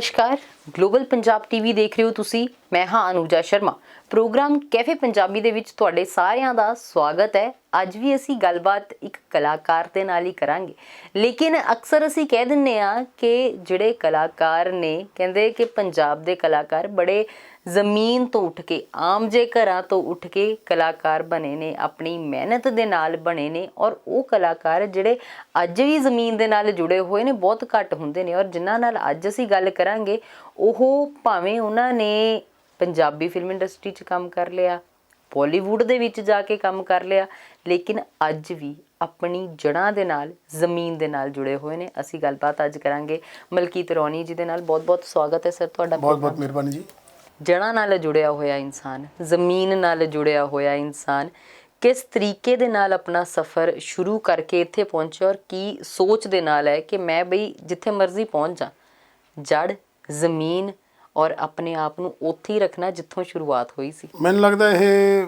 ਨਮਸਕਾਰ। Global Punjab TV ਦੇਖ ਰਹੇ ਹੋ ਤੁਸੀਂ। ਮੈਂ ਹਾਂ ਅਨੂਜਾ ਸ਼ਰਮਾ। ਪ੍ਰੋਗਰਾਮ ਕੈਫੇ ਪੰਜਾਬੀ ਦੇ ਵਿੱਚ ਤੁਹਾਡੇ ਸਾਰਿਆਂ ਦਾ ਸਵਾਗਤ ਹੈ। ਅੱਜ ਵੀ ਅਸੀਂ ਗੱਲਬਾਤ ਇੱਕ ਕਲਾਕਾਰ ਦੇ ਨਾਲ ਹੀ ਕਰਾਂਗੇ। ਲੇਕਿਨ ਅਕਸਰ ਅਸੀਂ ਕਹਿ ਦਿੰਨੇ ਆ ਕਿ ਜਿਹੜੇ ਕਲਾਕਾਰ ਨੇ, ਕਹਿੰਦੇ ਕਿ ਪੰਜਾਬ ਦੇ ਕਲਾਕਾਰ ਬੜੇ ਜ਼ਮੀਨ ਤੋਂ ਉੱਠ ਕੇ ਆਮ ਜੇ ਘਰਾਂ ਤੋਂ ਉੱਠ ਕੇ ਕਲਾਕਾਰ ਬਣੇ ਨੇ ਆਪਣੀ ਮਿਹਨਤ ਦੇ ਨਾਲ ਬਣੇ ਨੇ ਔਰ ਉਹ ਕਲਾਕਾਰ ਜਿਹੜੇ ਅੱਜ ਵੀ ਜ਼ਮੀਨ ਦੇ ਨਾਲ ਜੁੜੇ ਹੋਏ ਨੇ ਬਹੁਤ ਘੱਟ ਹੁੰਦੇ ਨੇ ਔਰ ਜਿਨ੍ਹਾਂ ਨਾਲ ਅੱਜ ਅਸੀਂ ਗੱਲ ਕਰਾਂਗੇ ਉਹ ਭਾਵੇਂ ਉਹਨਾਂ ਨੇ ਪੰਜਾਬੀ ਫਿਲਮ ਇੰਡਸਟਰੀ 'ਚ ਕੰਮ ਕਰ ਲਿਆ ਬਾਲੀਵੁੱਡ ਦੇ ਵਿੱਚ ਜਾ ਕੇ ਕੰਮ ਕਰ ਲਿਆ ਲੇਕਿਨ ਅੱਜ ਵੀ ਆਪਣੀ ਜੜ੍ਹਾਂ ਦੇ ਨਾਲ ਜ਼ਮੀਨ ਦੇ ਨਾਲ ਜੁੜੇ ਹੋਏ ਨੇ। ਅਸੀਂ ਗੱਲਬਾਤ ਅੱਜ ਕਰਾਂਗੇ ਮਲਕੀਤ ਰੌਣੀ ਜੀ ਦੇ ਨਾਲ। ਬਹੁਤ-ਬਹੁਤ ਸਵਾਗਤ ਹੈ ਸਰ ਤੁਹਾਡਾ ਬਹੁਤ ਬਹੁਤ ਮਿਹਰਬਾਨੀ ਜੀ। ਜੜ੍ਹਾਂ ਨਾਲ ਜੁੜਿਆ ਹੋਇਆ ਇਨਸਾਨ, ਜ਼ਮੀਨ ਨਾਲ ਜੁੜਿਆ ਹੋਇਆ ਇਨਸਾਨ, ਕਿਸ ਤਰੀਕੇ ਦੇ ਨਾਲ ਆਪਣਾ ਸਫ਼ਰ ਸ਼ੁਰੂ ਕਰਕੇ ਇੱਥੇ ਪਹੁੰਚਿਆ ਔਰ ਕੀ ਸੋਚ ਦੇ ਨਾਲ ਹੈ ਕਿ ਮੈਂ ਬਈ ਜਿੱਥੇ ਮਰਜ਼ੀ ਪਹੁੰਚ ਜਾ ਜੜ ਜ਼ਮੀਨ ਔਰ ਆਪਣੇ ਆਪ ਨੂੰ ਉੱਥੇ ਹੀ ਰੱਖਣਾ ਜਿੱਥੋਂ ਸ਼ੁਰੂਆਤ ਹੋਈ ਸੀ। ਮੈਨੂੰ ਲੱਗਦਾ ਇਹ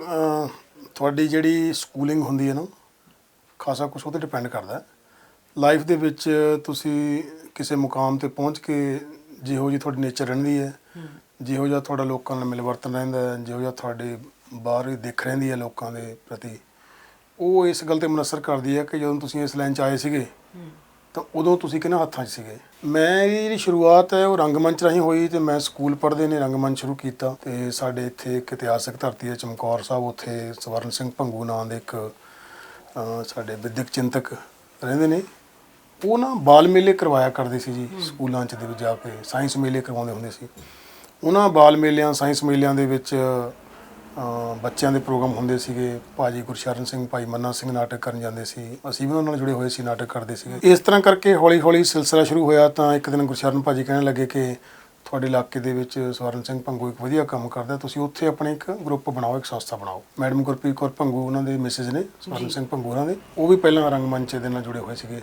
ਤੁਹਾਡੀ ਜਿਹੜੀ ਸਕੂਲਿੰਗ ਹੁੰਦੀ ਹੈ ਨਾ, ਖਾਸਾ ਕੁਝ ਉਹਤੇ ਡਿਪੈਂਡ ਕਰਦਾ ਹੈ। ਲਾਈਫ ਦੇ ਵਿੱਚ ਤੁਸੀਂ ਕਿਸੇ ਮੁਕਾਮ ਤੇ ਪਹੁੰਚ ਕੇ ਜਿਹੋ ਜੀ ਤੁਹਾਡੀ ਨੇਚਰ ਰਹਿੰਦੀ ਹੈ ਜਿਹੋ ਜਿਹਾ ਤੁਹਾਡਾ ਲੋਕਾਂ ਨਾਲ ਮਿਲਵਰਤਨ ਰਹਿੰਦਾ ਹੈ ਜਿਹੋ ਜਿਹਾ ਤੁਹਾਡੇ ਬਾਹਰ ਦਿੱਖ ਰਹਿੰਦੀ ਹੈ ਲੋਕਾਂ ਦੇ ਪ੍ਰਤੀ ਉਹ ਇਸ ਗੱਲ ਤੇ ਮਨਸਰ ਕਰਦੀ ਹੈ ਕਿ ਜਦੋਂ ਤੁਸੀਂ ਇਸ ਲਾਈਨ 'ਚ ਆਏ ਸੀਗੇ ਤਾਂ ਉਦੋਂ ਤੁਸੀਂ ਕਿਹਨਾਂ ਹੱਥਾਂ 'ਚ ਸੀਗੇ? ਮੈਂ ਇਹ ਜਿਹੜੀ ਸ਼ੁਰੂਆਤ ਹੈ ਉਹ ਰੰਗਮੰਚ ਰਾਹੀਂ ਹੋਈ ਤੇ ਮੈਂ ਸਕੂਲ ਪੜ੍ਹਦੇ ਨੇ ਰੰਗਮੰਚ ਸ਼ੁਰੂ ਕੀਤਾ ਤੇ ਸਾਡੇ ਇੱਥੇ ਇੱਕ ਇਤਿਹਾਸਕ ਧਰਤੀ ਹੈ ਚਮਕੌਰ ਸਾਹਿਬ ਉੱਥੇ ਸਵਰਨ ਸਿੰਘ ਭੰਗੂ ਨਾਂ ਦੇ ਇੱਕ ਅਹ, ਸਾਡੇ ਵਿਦਿਅਕ ਚਿੰਤਕ ਰਹਿੰਦੇ ਨੇ। ਉਹ ਨਾ ਬਾਲ ਮੇਲੇ ਕਰਵਾਇਆ ਕਰਦੇ ਸੀ ਜੀ ਸਕੂਲਾਂ 'ਚ ਦੇ ਵਿੱਚ ਜਾ ਕੇ ਸਾਇੰਸ ਮੇਲੇ ਕਰਵਾਉਂਦੇ ਹੁੰਦੇ ਸੀ। ਉਹਨਾਂ ਬਾਲ ਮੇਲਿਆਂ ਸਾਇੰਸ ਮੇਲਿਆਂ ਦੇ ਵਿੱਚ ਬੱਚਿਆਂ ਦੇ ਪ੍ਰੋਗਰਾਮ ਹੁੰਦੇ ਸੀਗੇ। ਭਾਜੀ ਗੁਰਸ਼ਰਨ ਸਿੰਘ ਭਾਈ ਮੰਨਾ ਸਿੰਘ ਨਾਟਕ ਕਰਨ ਜਾਂਦੇ ਸੀ। ਅਸੀਂ ਵੀ ਉਹਨਾਂ ਨਾਲ ਜੁੜੇ ਹੋਏ ਸੀ ਨਾਟਕ ਕਰਦੇ ਸੀਗੇ। ਇਸ ਤਰ੍ਹਾਂ ਕਰਕੇ ਹੌਲੀ ਹੌਲੀ ਸਿਲਸਿਲਾ ਸ਼ੁਰੂ ਹੋਇਆ ਤਾਂ ਇੱਕ ਦਿਨ ਗੁਰਸ਼ਰਨ ਭਾਜੀ ਕਹਿਣ ਲੱਗੇ ਕਿ ਤੁਹਾਡੇ ਇਲਾਕੇ ਦੇ ਵਿੱਚ ਸਵਰਨ ਸਿੰਘ ਭੰਗੂ ਇੱਕ ਵਧੀਆ ਕੰਮ ਕਰਦਾ। ਤੁਸੀਂ ਉੱਥੇ ਆਪਣੇ ਇੱਕ ਗਰੁੱਪ ਬਣਾਓ ਇੱਕ ਸੰਸਥਾ ਬਣਾਓ। ਮੈਡਮ ਗੁਰਪ੍ਰੀਤ ਕੌਰ ਭੰਗੂ ਉਹਨਾਂ ਦੇ ਮਿਸਿਸ ਨੇ ਸਵਰਨ ਸਿੰਘ ਭੰਗੂ ਉਹਨਾਂ ਦੇ। ਉਹ ਵੀ ਪਹਿਲਾਂ ਰੰਗਮੰਚ ਦੇ ਨਾਲ ਜੁੜੇ ਹੋਏ ਸੀਗੇ।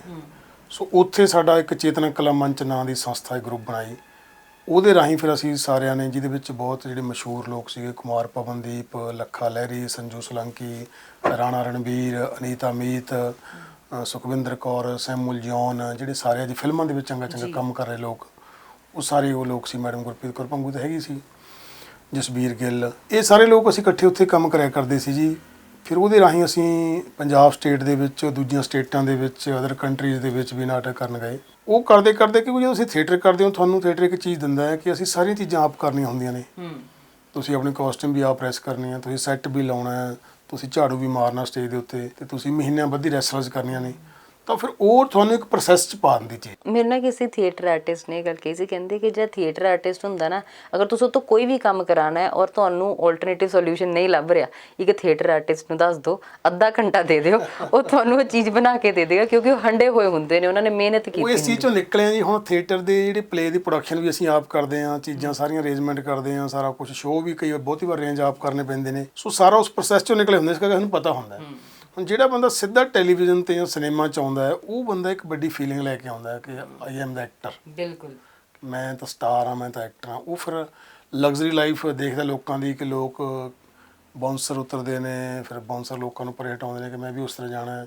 ਸੋ ਉੱਥੇ ਸਾਡਾ ਇੱਕ ਚੇਤਨਾ ਕਲਾ ਮੰਚ ਨਾਂ ਦੀ ਸੰਸਥਾ ਇੱਕ ਗਰੁੱਪ ਬਣਾਈ। ਉਹਦੇ ਰਾਹੀਂ ਫਿਰ ਅਸੀਂ ਸਾਰਿਆਂ ਨੇ ਜਿਹਦੇ ਵਿੱਚ ਬਹੁਤ ਜਿਹੜੇ ਮਸ਼ਹੂਰ ਲੋਕ ਸੀਗੇ ਕੁਮਾਰ ਪਵਨਦੀਪ ਲੱਖਾ ਲਹਿਰੀ ਸੰਜੂ ਸਲੰਕੀ ਰਾਣਾ ਰਣਵੀਰ ਅਨੀਤਾ ਮੀਤ ਸੁਖਵਿੰਦਰ ਕੌਰ ਸੈਮੂਲ ਜੌਨ ਜਿਹੜੇ ਸਾਰੇ ਅੱਜ ਫਿਲਮਾਂ ਦੇ ਵਿੱਚ ਚੰਗਾ ਚੰਗਾ ਕੰਮ ਕਰ ਰਹੇ ਲੋਕ ਉਹ ਸਾਰੇ ਉਹ ਲੋਕ ਸੀ ਮੈਡਮ ਗੁਰਪ੍ਰੀਤ ਕੌਰ ਭੰਗੂ ਤਾਂ ਹੈਗੀ ਸੀ ਜਸਬੀਰ ਗਿੱਲ। ਇਹ ਸਾਰੇ ਲੋਕ ਅਸੀਂ ਇਕੱਠੇ ਉੱਥੇ ਕੰਮ ਕਰਿਆ ਕਰਦੇ ਸੀ ਜੀ। ਫਿਰ ਉਹਦੇ ਰਾਹੀਂ ਅਸੀਂ ਪੰਜਾਬ ਸਟੇਟ ਦੇ ਵਿੱਚ ਦੂਜੀਆਂ ਸਟੇਟਾਂ ਦੇ ਵਿੱਚ ਅਦਰ ਕੰਟਰੀਜ਼ ਦੇ ਵਿੱਚ ਵੀ ਨਾਟਕ ਕਰਨ ਗਏ। ਉਹ ਕਰਦੇ ਕਰਦੇ ਕਿਉਂਕਿ ਜਦੋਂ ਤੁਸੀਂ ਥੀਏਟਰ ਕਰਦੇ ਹੋ ਤੁਹਾਨੂੰ ਥੀਏਟਰ ਇੱਕ ਚੀਜ਼ ਦਿੰਦਾ ਹੈ ਕਿ ਅਸੀਂ ਸਾਰੀਆਂ ਚੀਜ਼ਾਂ ਆਪ ਕਰਨੀਆਂ ਹੁੰਦੀਆਂ ਨੇ। ਤੁਸੀਂ ਆਪਣੀ ਕਾਸਟਿਊਮ ਵੀ ਆਪ ਪ੍ਰੈਸ ਕਰਨੀ ਹੈ ਤੁਸੀਂ ਸੈੱਟ ਵੀ ਲਾਉਣਾ ਹੈ ਤੁਸੀਂ ਝਾੜੂ ਵੀ ਮਾਰਨਾ ਸਟੇਜ ਦੇ ਉੱਤੇ ਤੇ ਤੁਸੀਂ ਮਹੀਨਿਆਂ ਬੱਧੀ ਰੈਸਲਰਸ ਕਰਨੀਆਂ ਨੇ। ਤਾਂ ਫਿਰ ਉਹ ਤੁਹਾਨੂੰ ਇੱਕ ਪ੍ਰੋਸੈਸ ਚ ਪਾ ਦਿੰਦੀ ਚੀਜ਼। ਮੇਰੇ ਨਾਲ ਕਿਸੇ ਥੀਏਟਰ ਆਰਟਿਸਟ ਨੇ ਇਹ ਗੱਲ ਕਹੀ ਸੀ ਕਹਿੰਦੇ ਕਿ ਜੇ ਥੀਏਟਰ ਆਰਟਿਸਟ ਹੁੰਦਾ ਨਾ ਅਗਰ ਤੁਸੀਂ ਉਹ ਤੋਂ ਕੋਈ ਵੀ ਕੰਮ ਕਰਾਣਾ ਹੈ ਔਰ ਤੁਹਾਨੂੰ ਆਲਟਰਨੇਟਿਵ ਸੋਲੂਸ਼ਨ ਨਹੀਂ ਲੱਭ ਰਿਹਾ ਇੱਕ ਥੀਏਟਰ ਆਰਟਿਸਟ ਨੂੰ ਦੱਸ ਦਿਓ ਅੱਧਾ ਘੰਟਾ ਦੇ ਦਿਓ ਉਹ ਤੁਹਾਨੂੰ ਉਹ ਚੀਜ਼ ਬਣਾ ਕੇ ਦੇ ਦੇਗਾ ਕਿਉਂਕਿ ਉਹ ਹੰਡੇ ਹੋਏ ਹੁੰਦੇ ਨੇ ਉਹਨਾਂ ਨੇ ਮਿਹਨਤ ਕੀਤੀ ਉਹ ਇਸ ਚੀਜ਼ ਚੋਂ ਨਿਕਲੇ ਆ ਜੀ ਹੁਣ ਥੀਏਟਰ ਦੇ ਜਿਹੜੇ ਪਲੇ ਦੀ ਪ੍ਰੋਡਕਸ਼ਨ ਵੀ ਅਸੀਂ ਆਪ ਕਰਦੇ ਆ ਚੀਜ਼ਾਂ ਸਾਰੀਆਂ ਅਰੇਂਜਮੈਂਟ ਕਰਦੇ ਆ ਸਾਰਾ ਕੁਝ ਸ਼ੋਅ ਵੀ ਕਈ ਵਾਰ ਬਹੁਤੀ ਵਾਰ ਰੇਂਜ ਆਪ ਕਰਨੇ ਪੈਂਦੇ ਨੇ। ਸੋ ਸਾਰਾ ਉਸ ਪ੍ਰੋਸੈਸ ਚੋਂ ਨਿਕਲੇ ਹੁੰਦੇ ਇਸ ਕਰਕੇ ਸਾਨੂੰ ਪਤਾ ਹੁੰਦਾ ਹੈ। ਹੁਣ ਜਿਹੜਾ ਬੰਦਾ ਸਿੱਧਾ ਟੈਲੀਵਿਜ਼ਨ ਤੇ ਜਾਂ ਸਿਨੇਮਾ ਚ ਆਉਂਦਾ ਹੈ ਉਹ ਬੰਦਾ ਇੱਕ ਵੱਡੀ ਫੀਲਿੰਗ ਲੈ ਕੇ ਆਉਂਦਾ ਹੈ ਕਿ ਆਈ ਐਮ ਦਾ ਐਕਟਰ ਬਿਲਕੁਲ। ਮੈਂ ਤਾਂ ਸਟਾਰ ਆ ਮੈਂ ਤਾਂ ਐਕਟਰ ਆ ਉਹ ਫਿਰ ਲਗਜ਼ਰੀ ਲਾਈਫ ਦੇਖਦਾ ਲੋਕਾਂ ਦੀ ਕਿ ਲੋਕ ਬਾਉਂਸਰ ਉਤਰਦੇ ਨੇ ਫਿਰ ਬਾਉਂਸਰ ਲੋਕਾਂ ਨੂੰ ਪਰੇ ਹਟਾਉਂਦੇ ਨੇ ਕਿ ਮੈਂ ਵੀ ਉਸ ਤਰ੍ਹਾਂ ਜਾਣਾ ਹੈ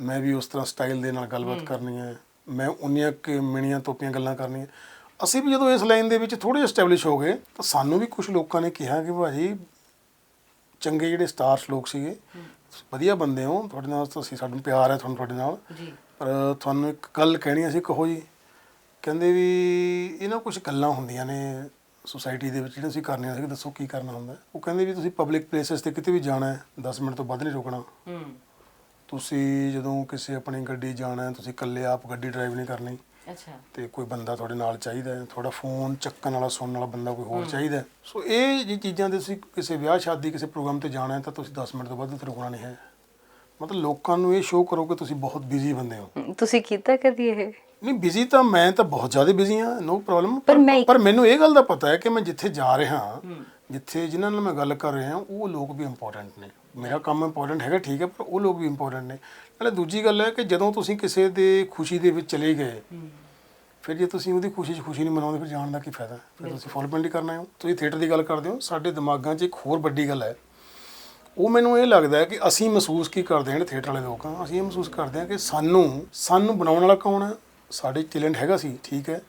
ਮੈਂ ਵੀ ਉਸ ਤਰ੍ਹਾਂ ਸਟਾਈਲ ਦੇ ਨਾਲ ਗੱਲਬਾਤ ਕਰਨੀ ਹੈ ਮੈਂ ਉਨੀਆਂ ਕਿ ਮਿਣੀਆਂ ਤੋਪੀਆਂ ਗੱਲਾਂ ਕਰਨੀਆਂ। ਅਸੀਂ ਵੀ ਜਦੋਂ ਇਸ ਲਾਈਨ ਦੇ ਵਿੱਚ ਥੋੜੇ ਐਸਟੈਬਲਿਸ਼ ਹੋ ਗਏ ਤਾਂ ਸਾਨੂੰ ਵੀ ਕੁਝ ਲੋਕਾਂ ਨੇ ਕਿਹਾ ਕਿ ਭਾਜੀ ਚੰਗੇ ਜਿਹੜੇ ਸਟਾਰਸ ਲੋਕ ਸੀਗੇ ਵਧੀਆ ਬੰਦੇ ਹੋ ਤੁਹਾਡੇ ਨਾਲ ਤਾਂ ਅਸੀਂ ਸਾਨੂੰ ਪਿਆਰ ਹੈ ਤੁਹਾਨੂੰ ਤੁਹਾਡੇ ਨਾਲ। ਜੀ। ਪਰ ਤੁਹਾਨੂੰ ਇੱਕ ਗੱਲ ਕਹਿਣੀ ਸੀ ਕਹੋ ਜੀ ਕਹਿੰਦੇ ਵੀ ਇਹਨਾਂ ਕੁਝ ਗੱਲਾਂ ਹੁੰਦੀਆਂ ਨੇ ਸੁਸਾਇਟੀ ਦੇ ਵਿੱਚ ਜਿਹੜੀਆਂ ਅਸੀਂ ਕਰਨੀਆਂ ਸੀ ਦੱਸੋ ਕੀ ਕਰਨਾ ਹੁੰਦਾ? ਉਹ ਕਹਿੰਦੇ ਵੀ ਤੁਸੀਂ ਪਬਲਿਕ ਪਲੇਸਸ ਤੇ ਕਿਤੇ ਵੀ ਜਾਣਾ ਹੈ 10 ਮਿੰਟ ਤੋਂ ਵੱਧ ਨਹੀਂ ਰੁਕਣਾ। ਹੂੰ। ਤੁਸੀਂ ਜਦੋਂ ਕਿਸੇ ਆਪਣੀ ਗੱਡੀ ਜਾਣਾ ਤੁਸੀਂ ਇਕੱਲੇ ਆਪ ਗੱਡੀ ਡਰਾਈਵ ਨਹੀਂ ਕਰਨੀ। ਅੱਛਾ। ਤੇ ਕੋਈ ਬੰਦਾ ਤੁਹਾਡੇ ਨਾਲ ਚਾਹੀਦਾ ਹੈ ਤੁਹਾਡਾ ਫੋਨ ਚੱਕਣ ਵਾਲਾ ਸੁਣਨ ਵਾਲਾ ਬੰਦਾ ਕੋਈ ਹੋਰ ਚਾਹੀਦਾ ਹੈ। ਸੋ ਇਹ ਜੀ ਚੀਜ਼ਾਂ ਦੇ ਤੁਸੀਂ ਕਿਸੇ ਵਿਆਹ ਸ਼ਾਦੀ ਕਿਸੇ ਪ੍ਰੋਗਰਾਮ ਤੇ ਜਾਣਾ ਹੈ ਤਾਂ ਤੁਸੀਂ 10 ਮਿੰਟ ਤੋਂ ਵੱਧ ਉੱਥੇ ਰੁਕਣਾ ਨਹੀਂ ਹੈ। ਮਤਲਬ ਲੋਕਾਂ ਨੂੰ ਇਹ ਸ਼ੋਅ ਕਰੋ ਕਿ ਤੁਸੀਂ ਬਹੁਤ ਬਿਜ਼ੀ ਬੰਦੇ ਹੋ। ਹਮ, ਤੁਸੀਂ ਕੀਤਾ ਕਦੀ ਇਹ? ਨਹੀਂ ਬਿਜ਼ੀ ਤਾਂ ਮੈਂ ਤਾਂ ਬਹੁਤ ਜ਼ਿਆਦਾ ਬਿਜ਼ੀ ਹਾਂ ਨੋ ਪ੍ਰੋਬਲਮ ਪਰ ਮੈਂ ਇੱਕ- ਪਰ ਮੈਨੂੰ ਇਹ ਗੱਲ ਦਾ ਪਤਾ ਹੈ ਕਿ ਮੈਂ ਜਿੱਥੇ ਜਾ ਰਿਹਾ ਜਿੱਥੇ ਜਿਨ੍ਹਾਂ ਨਾਲ ਮੈਂ ਗੱਲ ਕਰ ਰਿਹਾ ਉਹ ਲੋਕ ਵੀ ਇੰਪੋਰਟੈਂਟ ਨੇ। ਮੇਰਾ ਕੰਮ ਇੰਪੋਰਟੈਂਟ ਹੈਗਾ ਠੀਕ ਹੈ ਪਰ ਉਹ ਲੋਕ ਵੀ ਇੰਪੋਰਟੈਂਟ ਨੇ। ਨਾਲੇ ਦੂਜੀ ਗੱਲ ਹੈ ਕਿ ਜਦੋਂ ਤੁਸੀਂ ਕਿਸੇ ਦੇ ਖੁਸ਼ੀ ਦੇ ਵਿੱਚ ਚਲੇ ਗਏ ਫਿਰ ਜੇ ਤੁਸੀਂ ਉਹਦੀ ਖੁਸ਼ੀ 'ਚ ਖੁਸ਼ੀ ਨਹੀਂ ਮਨਾਉਂਦੇ ਫਿਰ ਜਾਣ ਦਾ ਕੀ ਫਾਇਦਾ? ਫਿਰ ਤੁਸੀਂ ਫੁੱਲਪਿੰਡ ਹੀ ਕਰਨਾ ਹੋ। ਤੁਸੀਂ ਥੀਏਟਰ ਦੀ ਗੱਲ ਕਰਦੇ ਹੋ ਸਾਡੇ ਦਿਮਾਗਾਂ 'ਚ ਇੱਕ ਹੋਰ ਵੱਡੀ ਗੱਲ ਹੈ। ਉਹ ਮੈਨੂੰ ਇਹ ਲੱਗਦਾ ਹੈ ਕਿ ਅਸੀਂ ਮਹਿਸੂਸ ਕੀ ਕਰਦੇ ਹਾਂ ਥੀਏਟਰ ਵਾਲੇ ਲੋਕ ਅਸੀਂ ਇਹ ਮਹਿਸੂਸ ਕਰਦੇ ਹਾਂ ਕਿ ਸਾਨੂੰ ਸਾਨੂੰ ਬਣਾਉਣ ਵਾਲਾ ਕੌਣ ਹੈ? ਸਾਡੇ ਟੈਲੈਂਟ ਹੈਗਾ ਸੀ ਠੀਕ ਹੈ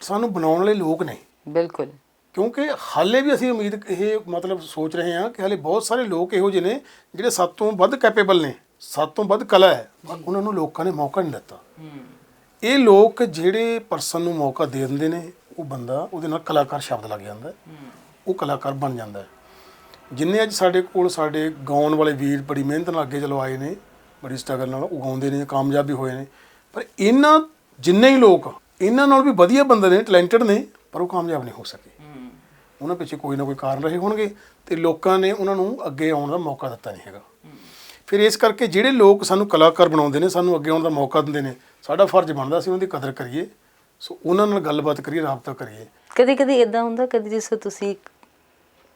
ਸਾਨੂੰ ਬਣਾਉਣ ਵਾਲੇ ਲੋਕ ਨੇ ਬਿਲਕੁਲ। ਕਿਉਂਕਿ ਹਾਲੇ ਵੀ ਅਸੀਂ ਉਮੀਦ ਇਹ ਮਤਲਬ ਸੋਚ ਰਹੇ ਹਾਂ ਕਿ ਹਾਲੇ ਬਹੁਤ ਸਾਰੇ ਲੋਕ ਇਹੋ ਜਿਹੇ ਨੇ ਜਿਹੜੇ ਸੱਤ ਤੋਂ ਵੱਧ ਕੈਪੇਬਲ ਨੇ ਸੱਤ ਤੋਂ ਵੱਧ ਕਲਾ ਹੈ ਪਰ ਉਹਨਾਂ ਨੂੰ ਲੋਕਾਂ ਨੇ ਮੌਕਾ ਨਹੀਂ ਦਿੱਤਾ। ਇਹ ਲੋਕ ਜਿਹੜੇ ਪਰਸਨ ਨੂੰ ਮੌਕਾ ਦੇ ਦਿੰਦੇ ਨੇ ਉਹ ਬੰਦਾ ਉਹਦੇ ਨਾਲ ਕਲਾਕਾਰ ਸ਼ਬਦ ਲੱਗ ਜਾਂਦਾ। ਉਹ ਕਲਾਕਾਰ ਬਣ ਜਾਂਦਾ ਜਿੰਨੇ ਅੱਜ ਸਾਡੇ ਕੋਲ ਸਾਡੇ ਗਾਉਣ ਵਾਲੇ ਵੀਰ ਬੜੀ ਮਿਹਨਤ ਨਾਲ ਅੱਗੇ ਚਲੋ ਆਏ ਨੇ ਬੜੀ ਸਟਰਗਲ ਨਾਲ ਉਹ ਗਾਉਂਦੇ ਨੇ ਕਾਮਯਾਬ ਵੀ ਹੋਏ ਨੇ। ਪਰ ਇਹਨਾਂ ਜਿੰਨੇ ਹੀ ਲੋਕ ਇਹਨਾਂ ਨਾਲ ਵੀ ਵਧੀਆ ਬੰਦੇ ਨੇ ਟੈਲੈਂਟਡ ਨੇ ਪਰ ਉਹ ਕਾਮਯਾਬ ਨਹੀਂ ਹੋ ਸਕੇ। ਉਹਨਾਂ ਪਿੱਛੇ ਕੋਈ ਨਾ ਕੋਈ ਕਾਰਨ ਰਹੇ ਹੋਣਗੇ ਤੇ ਲੋਕਾਂ ਨੇ ਉਹਨਾਂ ਨੂੰ ਅੱਗੇ ਆਉਣ ਦਾ ਮੌਕਾ ਦਿੱਤਾ ਨਹੀਂ ਹੈਗਾ। ਫਿਰ ਇਸ ਕਰਕੇ ਜਿਹੜੇ ਲੋਕ ਸਾਨੂੰ ਕਲਾਕਾਰ ਬਣਾਉਂਦੇ ਨੇ, ਸਾਨੂੰ ਅੱਗੇ ਆਉਣ ਦਾ ਮੌਕਾ ਦਿੰਦੇ ਨੇ, ਸਾਡਾ ਫਰਜ਼ ਬਣਦਾ ਸੀ ਉਹਨਾਂ ਦੀ ਕਦਰ ਕਰੀਏ। ਸੋ ਉਹਨਾਂ ਨਾਲ ਗੱਲਬਾਤ ਕਰੀਏ, ਰਾਬਤਾ ਕਰੀਏ। ਕਦੇ ਕਦੇ ਇਦਾਂ ਹੁੰਦਾ, ਕਦੇ ਜਿਸ ਤੁਸੀਂ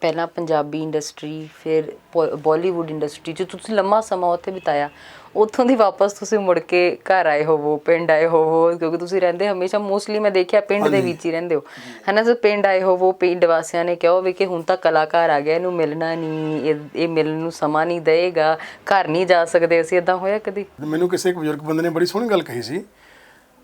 ਪਹਿਲਾਂ ਪੰਜਾਬੀ ਇੰਡਸਟਰੀ ਫਿਰ ਬਾਲੀਵੁੱਡ ਇੰਡਸਟਰੀ ਚ ਤੁਸੀਂ ਲੰਮਾ ਸਮਾਂ ਉੱਥੇ ਬਿਤਾਇਆ ਉੱਥੋਂ ਦੀ ਵਾਪਸ ਤੁਸੀਂ ਮੁੜ ਕੇ ਘਰ ਆਏ ਹੋਵੋ ਪਿੰਡ ਆਏ ਹੋਵੋ ਕਿਉਂਕਿ ਤੁਸੀਂ ਰਹਿੰਦੇ ਹਮੇਸ਼ਾ ਮੋਸਟਲੀ ਮੈਂ ਦੇਖਿਆ ਪਿੰਡ ਦੇ ਵਿੱਚ ਹੀ ਰਹਿੰਦੇ ਹੋ। ਹਨਾ ਸੋ ਪਿੰਡ ਆਏ ਹੋਵੋ ਪਿੰਡ ਵਾਸੀਆਂ ਨੇ ਕਿਹਾ ਹੋਵੇ ਕਿ ਹੁਣ ਤਾਂ ਕਲਾਕਾਰ ਆ ਗਿਆ ਇਹਨੂੰ ਮਿਲਣਾ ਨਹੀਂ ਇਹ ਮਿਲਣ ਨੂੰ ਸਮਾਂ ਨਹੀਂ ਦੇਗਾ ਘਰ ਨਹੀਂ ਜਾ ਸਕਦੇ ਅਸੀਂ ਇਦਾਂ ਹੋਇਆ ਕਦੀ? ਮੈਨੂੰ ਕਿਸੇ ਇੱਕ ਬਜ਼ੁਰਗ ਬੰਦੇ ਨੇ ਬੜੀ ਸੋਹਣੀ ਗੱਲ ਕਹੀ ਸੀ।